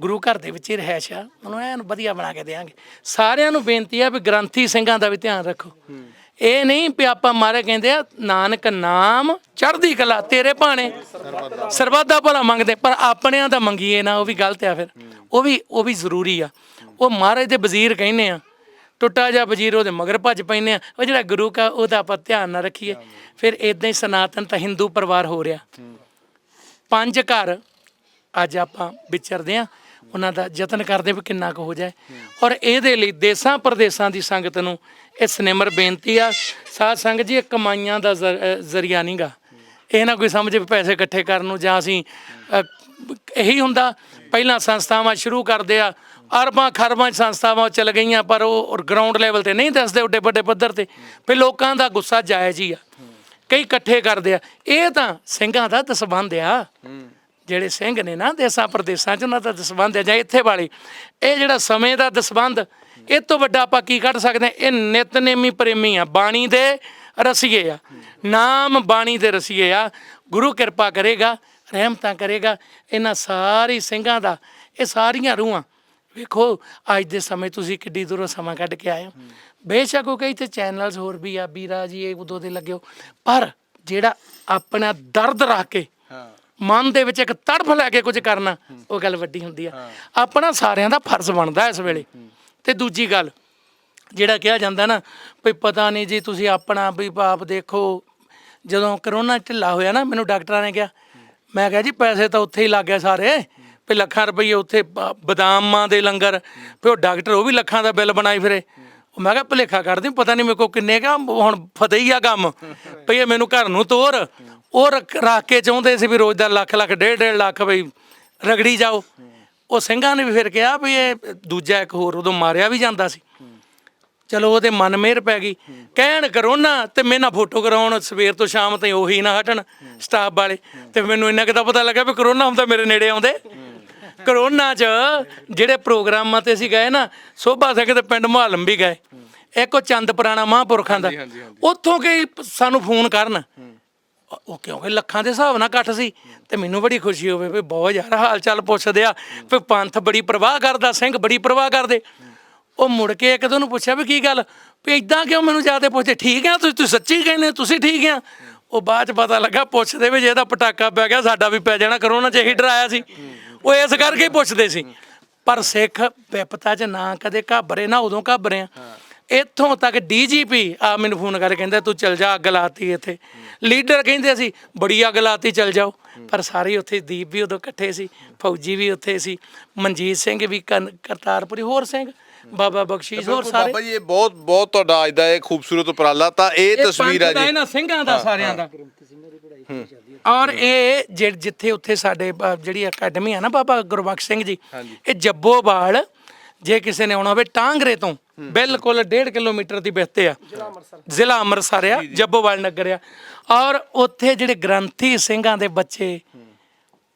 ਗੁਰੂ ਘਰ ਦੇ ਵਿੱਚ ਹੀ ਰਹਿਸ਼ ਆ, ਉਹਨੂੰ ਐਨ ਵਧੀਆ ਬਣਾ ਕੇ ਦੇਾਂਗੇ ਸਾਰਿਆਂ ਨੂੰ ਬੇਨਤੀ ਆ ਵੀ ਗ੍ਰੰਥੀ ਸਿੰਘਾਂ ਦਾ ਵੀ ਧਿਆਨ ਰੱਖੋ। ਇਹ ਨਹੀਂ ਵੀ ਆਪਾਂ ਮਾਰੇ ਕਹਿੰਦੇ ਆ, ਨਾਨਕ ਨਾਮ ਚੜ੍ਹਦੀ ਕਲਾ, ਤੇਰੇ ਭਾਣੇ ਸਰਬੱਤ ਭਲਾ ਮੰਗਦੇ, ਪਰ ਆਪਣਿਆਂ ਦਾ ਮੰਗੀਏ ਨਾ, ਉਹ ਵੀ ਗਲਤ ਆ ਫਿਰ। ਉਹ ਵੀ ਉਹ ਵੀ ਜ਼ਰੂਰੀ ਆ। ਉਹ ਮਹਾਰਾਜ ਦੇ ਵਜ਼ੀਰ ਕਹਿੰਦੇ ਆ ਟੁੱਟਾ ਜਾ ਵਜ਼ੀਰ ਉਹਦੇ ਮਗਰ ਭੱਜ ਪੈਂਦੇ ਆ। ਉਹ ਜਿਹੜਾ ਗੁਰੂ ਕਾ ਉਹਦਾ ਆਪਾਂ ਧਿਆਨ ਨਾ ਰੱਖੀਏ। ਫਿਰ ਇਦਾਂ ਹੀ ਸਨਾਤਨ ਤਾਂ ਹਿੰਦੂ ਪਰਿਵਾਰ ਹੋ ਰਿਹਾ। ਪੰਜ ਘਰ ਅੱਜ ਆਪਾਂ ਵਿਚਰਦੇ ਆ। ਉਹਨਾਂ ਦਾ ਯਤਨ ਕਰਦੇ ਵੀ ਕਿੰਨਾ ਕੁ ਹੋ ਜਾਏ। ਔਰ ਇਹਦੇ ਲਈ ਦੇਸਾਂ ਪ੍ਰਦੇਸਾਂ ਦੀ ਸੰਗਤ ਨੂੰ ਇਹ ਸਨੇਮਰ ਬੇਨਤੀ ਆ। ਸਾਧ ਸੰਗਤ ਜੀ ਇਹ ਕਮਾਈਆਂ ਦਾ ਜ਼ਰੀਆ ਨਹੀਂਗਾ ਇਹ ਨਾ ਕੋਈ ਸਮਝੇ ਪੈਸੇ ਇਕੱਠੇ ਕਰਨ ਨੂੰ ਜਾਂ ਅਸੀਂ ਇਹੀ ਹੁੰਦਾ। ਪਹਿਲਾਂ ਸੰਸਥਾਵਾਂ ਸ਼ੁਰੂ ਕਰਦੇ ਆ, ਅਰਬਾਂ ਖਰਬਾਂ ਸੰਸਥਾਵਾਂ ਚੱਲ ਗਈਆਂ, ਪਰ ਉਹ ਗਰਾਊਂਡ ਲੈਵਲ ਤੇ ਨਹੀਂ ਦੱਸਦੇ ਉੱਡੇ ਵੱਡੇ ਪੱਧਰ ਤੇ। ਫਿਰ ਲੋਕਾਂ ਦਾ ਗੁੱਸਾ ਜਾਇਜ਼ ਹੀ ਆ। ਕਈ ਇਕੱਠੇ ਕਰਦੇ ਆ। ਇਹ ਤਾਂ ਸਿੰਘਾਂ ਦਾ ਦਸਬੰਧ ਆ। ਜਿਹੜੇ ਸਿੰਘ ਨੇ ਨਾ ਦੇਸਾਂ ਪ੍ਰਦੇਸਾਂ ਚ ਉਹਨਾਂ ਦਾ ਦਸਬੰਧ ਆ, ਜਾਂ ਇੱਥੇ ਵਾਲੇ। ਇਹ ਜਿਹੜਾ ਸਮੇਂ ਦਾ ਦਸਬੰਧ, ਇਹ ਤੋਂ ਵੱਡਾ ਆਪਾਂ ਕੀ ਕੱਢ ਸਕਦੇ ਹਾਂ? ਇਹ ਨਿਤਨੇਮੀ ਪ੍ਰੇਮੀ ਆ। ਬਾਣੀ ਦੇ ਰਸੀਏ ਆ। ਨਾਮ ਬਾਣੀ ਦੇ ਰਸੀਏ ਆ। ਗੁਰੂ ਕਿਰਪਾ ਕਰੇਗਾ। ਰਹਿਮਤਾਂ ਕਰੇਗਾ ਇਹਨਾਂ ਸਾਰੀ ਸਿੰਘਾਂ ਦਾ ਇਹ ਸਾਰੀਆਂ ਰੂਹਾਂ। ਵੇਖੋ ਅੱਜ ਦੇ ਸਮੇਂ ਤੁਸੀਂ ਕਿੱਡੀ ਦੂਰੋਂ ਸਮਾਂ ਕੱਢ ਕੇ ਆਏ ਹੋ। ਬੇਸ਼ੱਕ ਉਹ ਕਈ ਤੇ ਚੈਨਲਸ ਹੋਰ ਵੀ ਆ ਵੀਰਾ ਜੀ ਇਹ ਉਦੋਂ ਦੇ ਲੱਗੇ ਹੋ। ਪਰ ਜਿਹੜਾ ਆਪਣਾ ਦਰਦ ਰੱਖ ਕੇ ਮਨ ਦੇ ਵਿੱਚ ਇੱਕ ਤੜਫ ਲੈ ਕੇ ਕੁਝ ਕਰਨਾ ਉਹ ਗੱਲ ਵੱਡੀ ਹੁੰਦੀ ਆ। ਆਪਣਾ ਸਾਰਿਆਂ ਦਾ ਫਰਜ਼ ਬਣਦਾ ਇਸ ਵੇਲੇ। ਤੇ ਦੂਜੀ ਗੱਲ ਜਿਹੜਾ ਕਿਹਾ ਜਾਂਦਾ ਨਾ ਵੀ ਪਤਾ ਨਹੀਂ ਜੀ ਤੁਸੀਂ ਆਪਣਾ ਵੀ ਬਾਪ ਦੇਖੋ ਜਦੋਂ ਕਰੋਨਾ ਢਿੱਲਾ ਹੋਇਆ ਨਾ ਮੈਨੂੰ ਡਾਕਟਰਾਂ ਨੇ ਕਿਹਾ ਮੈਂ ਕਿਹਾ ਜੀ ਪੈਸੇ ਤਾਂ ਉੱਥੇ ਹੀ ਲੱਗ ਗਏ ਸਾਰੇ। ਵੀ ਲੱਖਾਂ ਰੁਪਏ ਉੱਥੇ ਬ- ਬਦਾਮਾਂ ਦੇ ਲੰਗਰ ਫਿਰ ਉਹ ਡਾਕਟਰ ਉਹ ਵੀ ਲੱਖਾਂ ਦਾ ਬਿੱਲ ਬਣਾਈ ਫਿਰੇ। ਉਹ ਮੈਂ ਕਿਹਾ ਭੁਲੇਖਾ ਕਰਦੀ ਪਤਾ ਨਹੀਂ ਮੇਰੇ ਕੋ ਕਿੰਨੇ ਕਾ ਹੁਣ ਫਤਿਹ ਹੀ ਆ ਕੰਮ। ਭਈ ਇਹ ਮੈਨੂੰ ਘਰ ਨੂੰ ਤੋਰ, ਉਹ ਰੱਖ ਰੱਖ ਕੇ ਚਾਹੁੰਦੇ ਸੀ ਵੀ ਰੋਜ਼ ਦਾ ਲੱਖ ਲੱਖ, ਡੇਢ ਡੇਢ ਲੱਖ ਬਈ ਰਗੜੀ ਜਾਓ। ਉਹ ਸਿੰਘਾਂ ਨੇ ਵੀ ਫਿਰ ਕਿਹਾ ਵੀ ਇਹ ਦੂਜਾ ਇੱਕ ਹੋਰ ਉਦੋਂ ਮਾਰਿਆ ਵੀ ਜਾਂਦਾ ਸੀ। ਚਲੋ ਉਹਦੇ ਮਨ ਮਿਹਰ ਪੈ ਗਈ। ਕਹਿਣ ਕਰੋਨਾ ਤੇ ਮੇਰੇ ਨਾਲ ਫੋਟੋ ਕਰਾਉਣ ਸਵੇਰ ਤੋਂ ਸ਼ਾਮ ਤਾਈਂ ਉਹੀ ਨਾ ਹਟਣ ਸਟਾਫ ਵਾਲੇ। ਤੇ ਮੈਨੂੰ ਇੰਨਾ ਕਿ ਤਾਂ ਪਤਾ ਲੱਗਾ ਵੀ ਕਰੋਨਾ ਹੁੰਦਾ ਮੇਰੇ ਨੇੜੇ ਆਉਂਦੇ। ਕਰੋਨਾ 'ਚ ਜਿਹੜੇ ਪ੍ਰੋਗਰਾਮਾਂ ਤੇ ਅਸੀਂ ਗਏ ਨਾ ਸੋਭਾ ਸਿੰਘ ਦੇ ਪਿੰਡ ਮੁਹਾਲਮ ਵੀ ਗਏ। ਇੱਕ ਉਹ ਚੰਦ ਪੁਰਾਣਾ ਮਹਾਂਪੁਰਖਾਂ ਦਾ। ਉੱਥੋਂ ਕਿ ਸਾਨੂੰ ਫੋਨ ਕਰਨ। ਉਹ ਕਿਉਂਕਿ ਲੱਖਾਂ ਦੇ ਹਿਸਾਬ ਨਾਲ ਇਕੱਠ ਸੀ। ਤੇ ਮੈਨੂੰ ਬੜੀ ਖੁਸ਼ੀ ਹੋਵੇ ਵੀ ਬਹੁਤ ਯਾਰ ਹਾਲ ਚਾਲ ਪੁੱਛਦੇ ਆ। ਵੀ ਪੰਥ ਬੜੀ ਪ੍ਰਵਾਹ ਕਰਦਾ ਸਿੰਘ ਬੜੀ ਪ੍ਰਵਾਹ ਕਰਦੇ। ਉਹ ਮੁੜ ਕੇ ਇੱਕ ਨੂੰ ਪੁੱਛਿਆ ਵੀ ਕੀ ਗੱਲ? ਵੀ ਇਦਾਂ ਕਿਉਂ ਮੈਨੂੰ ਜਾ ਕੇ ਪੁੱਛਦੇ ਠੀਕ ਆ, ਤੁਸੀਂ ਤੁਸੀਂ ਸੱਚੀ ਕਹਿੰਦੇ ਤੁਸੀਂ ਠੀਕ ਆ। ਉਹ ਬਾਅਦ ਚ ਪਤਾ ਲੱਗਾ, ਪੁੱਛਦੇ ਵੀ ਜੇ ਇਹਦਾ ਪਟਾਕਾ ਪੈ ਗਿਆ, ਸਾਡਾ ਵੀ ਪੈ ਜਾਣਾ, ਕਰੋਨਾ ਚ ਇਹੀ ਡਰਾਇਆ ਸੀ। ਉਹ ਇਸ ਕਰਕੇ ਹੀ ਪੁੱਛਦੇ ਸੀ। ਪਰ ਸਿੱਖ ਵਿਪਤਾ ਚ ਨਾ ਕਦੇ ਘਾਬਰੇ, ਨਾ ਉਦੋਂ ਘਾਬਰੇ ਆ। ਇੱਥੋਂ ਤੱਕ ਡੀਜੀਪੀ ਆ ਮੈਨੂੰ ਫੋਨ ਕਰਕੇ ਕਹਿੰਦਾ, ਤੂੰ ਚਲ ਜਾ, ਅੱਗ ਲਾਤੀ ਇੱਥੇ। ਲੀਡਰ ਕਹਿੰਦੇ ਸੀ, ਬੜੀ ਅੱਗ ਲਾਤੀ, ਚਲ ਜਾਓ। ਪਰ ਸਾਰੇ ਉੱਥੇ ਦੀਪ ਵੀ ਉਦੋਂ ਇਕੱਠੇ ਸੀ, ਫੌਜੀ ਵੀ ਉੱਥੇ ਸੀ, ਮਨਜੀਤ ਸਿੰਘ ਵੀ, ਕਨ- ਕਰਤਾਰਪੁਰੀ, ਹੋਰ ਸਿੰਘ। ਬਾਬਾ ਬਖਸ਼ੀਸ਼ ਹੋਰ ਸਾਰੇ? ਬਾਬਾ ਜੀ ਇਹ ਬਹੁਤ ਬਹੁਤ ਤੁਹਾਡਾ ਅੱਜ ਦਾ ਇਹ ਖੂਬਸੂਰਤ ਉਪਰਾਲਾ ਤਾਂ ਇਹ ਤਸਵੀਰ ਹੈ ਪੰਥ ਦਾ ਜੀ। ਇਹਨਾਂ ਸਿੰਘਾਂ ਦਾ ਸਾਰਿਆਂ ਦਾ। ਔਰ ਇਹ ਜਿ- ਜਿੱਥੇ ਉੱਥੇ ਸਾਡੇ ਜਿਹੜੀ ਅਕੈਡਮੀ ਆ ਨਾ ਬਾਬਾ ਗੁਰਬਖਸ਼ ਸਿੰਘ ਜੀ ਇਹ ਜੱਬੋਵਾਲ ਜੇ ਕਿਸੇ ਨੇ ਆਉਣਾ ਹੋਵੇ ਟਾਂਗਰੇ ਤੋਂ ਬਿਲਕੁਲ 1.5 ਕਿਲੋਮੀਟਰ ਦੀ ਬਿਹਤੇ ਆ। ਜ਼ਿਲ੍ਹਾ ਅੰਮ੍ਰਿਤਸਰ। ਆ ਜੱਬੋਵਾਲ ਨਗਰ ਆ। ਔਰ ਉੱਥੇ ਜਿਹੜੇ ਗ੍ਰੰਥੀ ਸਿੰਘਾਂ ਦੇ ਬੱਚੇ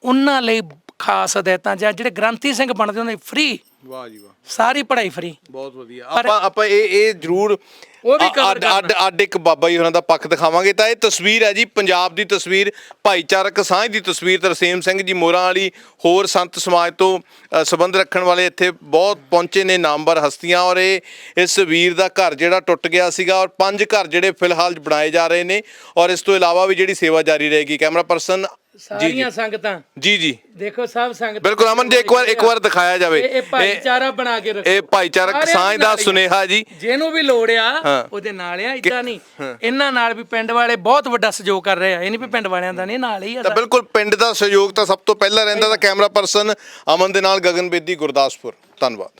ਉਹਨਾਂ ਲਈ ਖਾਸ ਹਦਾਇਤਾਂ ਜਾਂ ਜਿਹੜੇ ਗ੍ਰੰਥੀ ਸਿੰਘ ਬਣਦੇ ਉਹਨਾਂ ਦੀ ਫ੍ਰੀ ਵਾਹ ਜੀ ਵਾਹ। ਸਾਰੀ ਪੜ੍ਹਾਈ ਫ੍ਰੀ ਬਹੁਤ ਵਧੀਆ। ਆਪਾਂ ਆਪਾਂ ਇਹ ਇਹ ਜ਼ਰੂਰ ਉਹ ਵੀ cover ਅੱਡ ਅੱਡ ਅੱਡ ਇੱਕ ਬਾਬਾ ਜੀ ਹੋਰਾਂ ਦਾ ਪੱਖ ਦਿਖਾਵਾਂਗੇ। ਤਾਂ ਇਹ ਤਸਵੀਰ ਹੈ ਜੀ ਪੰਜਾਬ ਦੀ ਤਸਵੀਰ ਭਾਈਚਾਰਕ ਸਾਂਝ ਦੀ ਤਸਵੀਰ ਤਰਸੇਮ ਸਿੰਘ ਜੀ ਮੋਰਾਂ ਵਾਲੀ ਹੋਰ ਸੰਤ ਸਮਾਜ ਤੋਂ ਅ, ਸੰਬੰਧ ਰੱਖਣ ਵਾਲੇ ਇੱਥੇ ਬਹੁਤ ਪਹੁੰਚੇ ਨੇ ਨਾਮਵਰ ਹਸਤੀਆਂ। ਔਰ ਇਹ ਇਸ ਵੀਰ ਦਾ ਘਰ ਜਿਹੜਾ ਟੁੱਟ ਗਿਆ ਸੀਗਾ ਔਰ ਪੰਜ ਘਰ ਜਿਹੜੇ ਫਿਲਹਾਲ ਬਣਾਏ ਜਾ ਰਹੇ ਨੇ। ਔਰ ਇਸ ਤੋਂ ਇਲਾਵਾ ਵੀ ਜਿਹੜੀ ਸੇਵਾ ਜਾਰੀ ਰਹੇਗੀ। ਕੈਮਰਾ ਪਰਸਨ ਸਾਰੀਆਂ ਸੰਗਤਾਂ। ਜੀ ਜੀ। ਦੇਖੋ ਸਭ ਸੰਗਤਾਂ ਬਿਲਕੁਲ ਅਮਨ ਜੀ ਇੱਕ ਵਾਰ ਇੱਕ ਵਾਰ ਦਿਖਾਇਆ ਜਾਵੇ। ਇਹ ਭਾਈਚਾਰਾ ਬਣਾ ਕੇ ਰੱਖੋ। ਇਹ ਭਾਈਚਾਰਕ ਸਾਂਝ ਦਾ। ਸੁਨੇਹਾ ਜੀ। ਜਿਹਨੂੰ ਵੀ ਲੋੜ ਆ। ਉਹਦੇ ਨਾਲ ਆ ਇਦਾਂ ਨਹੀਂ। ਇਹਨਾਂ ਨਾਲ ਵੀ ਪਿੰਡ ਵਾਲੇ ਬਹੁਤ ਵੱਡਾ ਸਹਿਯੋਗ ਕਰ ਰਹੇ ਆ। ਇਹ ਨਹੀਂ ਵੀ ਪਿੰਡ ਵਾਲਿਆਂ ਦਾ ਨਹੀਂ ਨਾਲ ਹੀ ਆ ਤਾਂ ਬਿਲਕੁਲ ਪਿੰਡ ਦਾ ਸਹਿਯੋਗ ਤਾਂ ਸਭ ਤੋਂ ਪਹਿਲਾਂ ਰਹਿੰਦਾ ਤਾਂ ਕੈਮਰਾ ਪਰਸਨ ਅਮਨ ਦੇ ਨਾਲ ਗਗਨ ਬੇਦੀ ਗੁਰਦਾਸਪੁਰ। ਧੰਨਵਾਦ।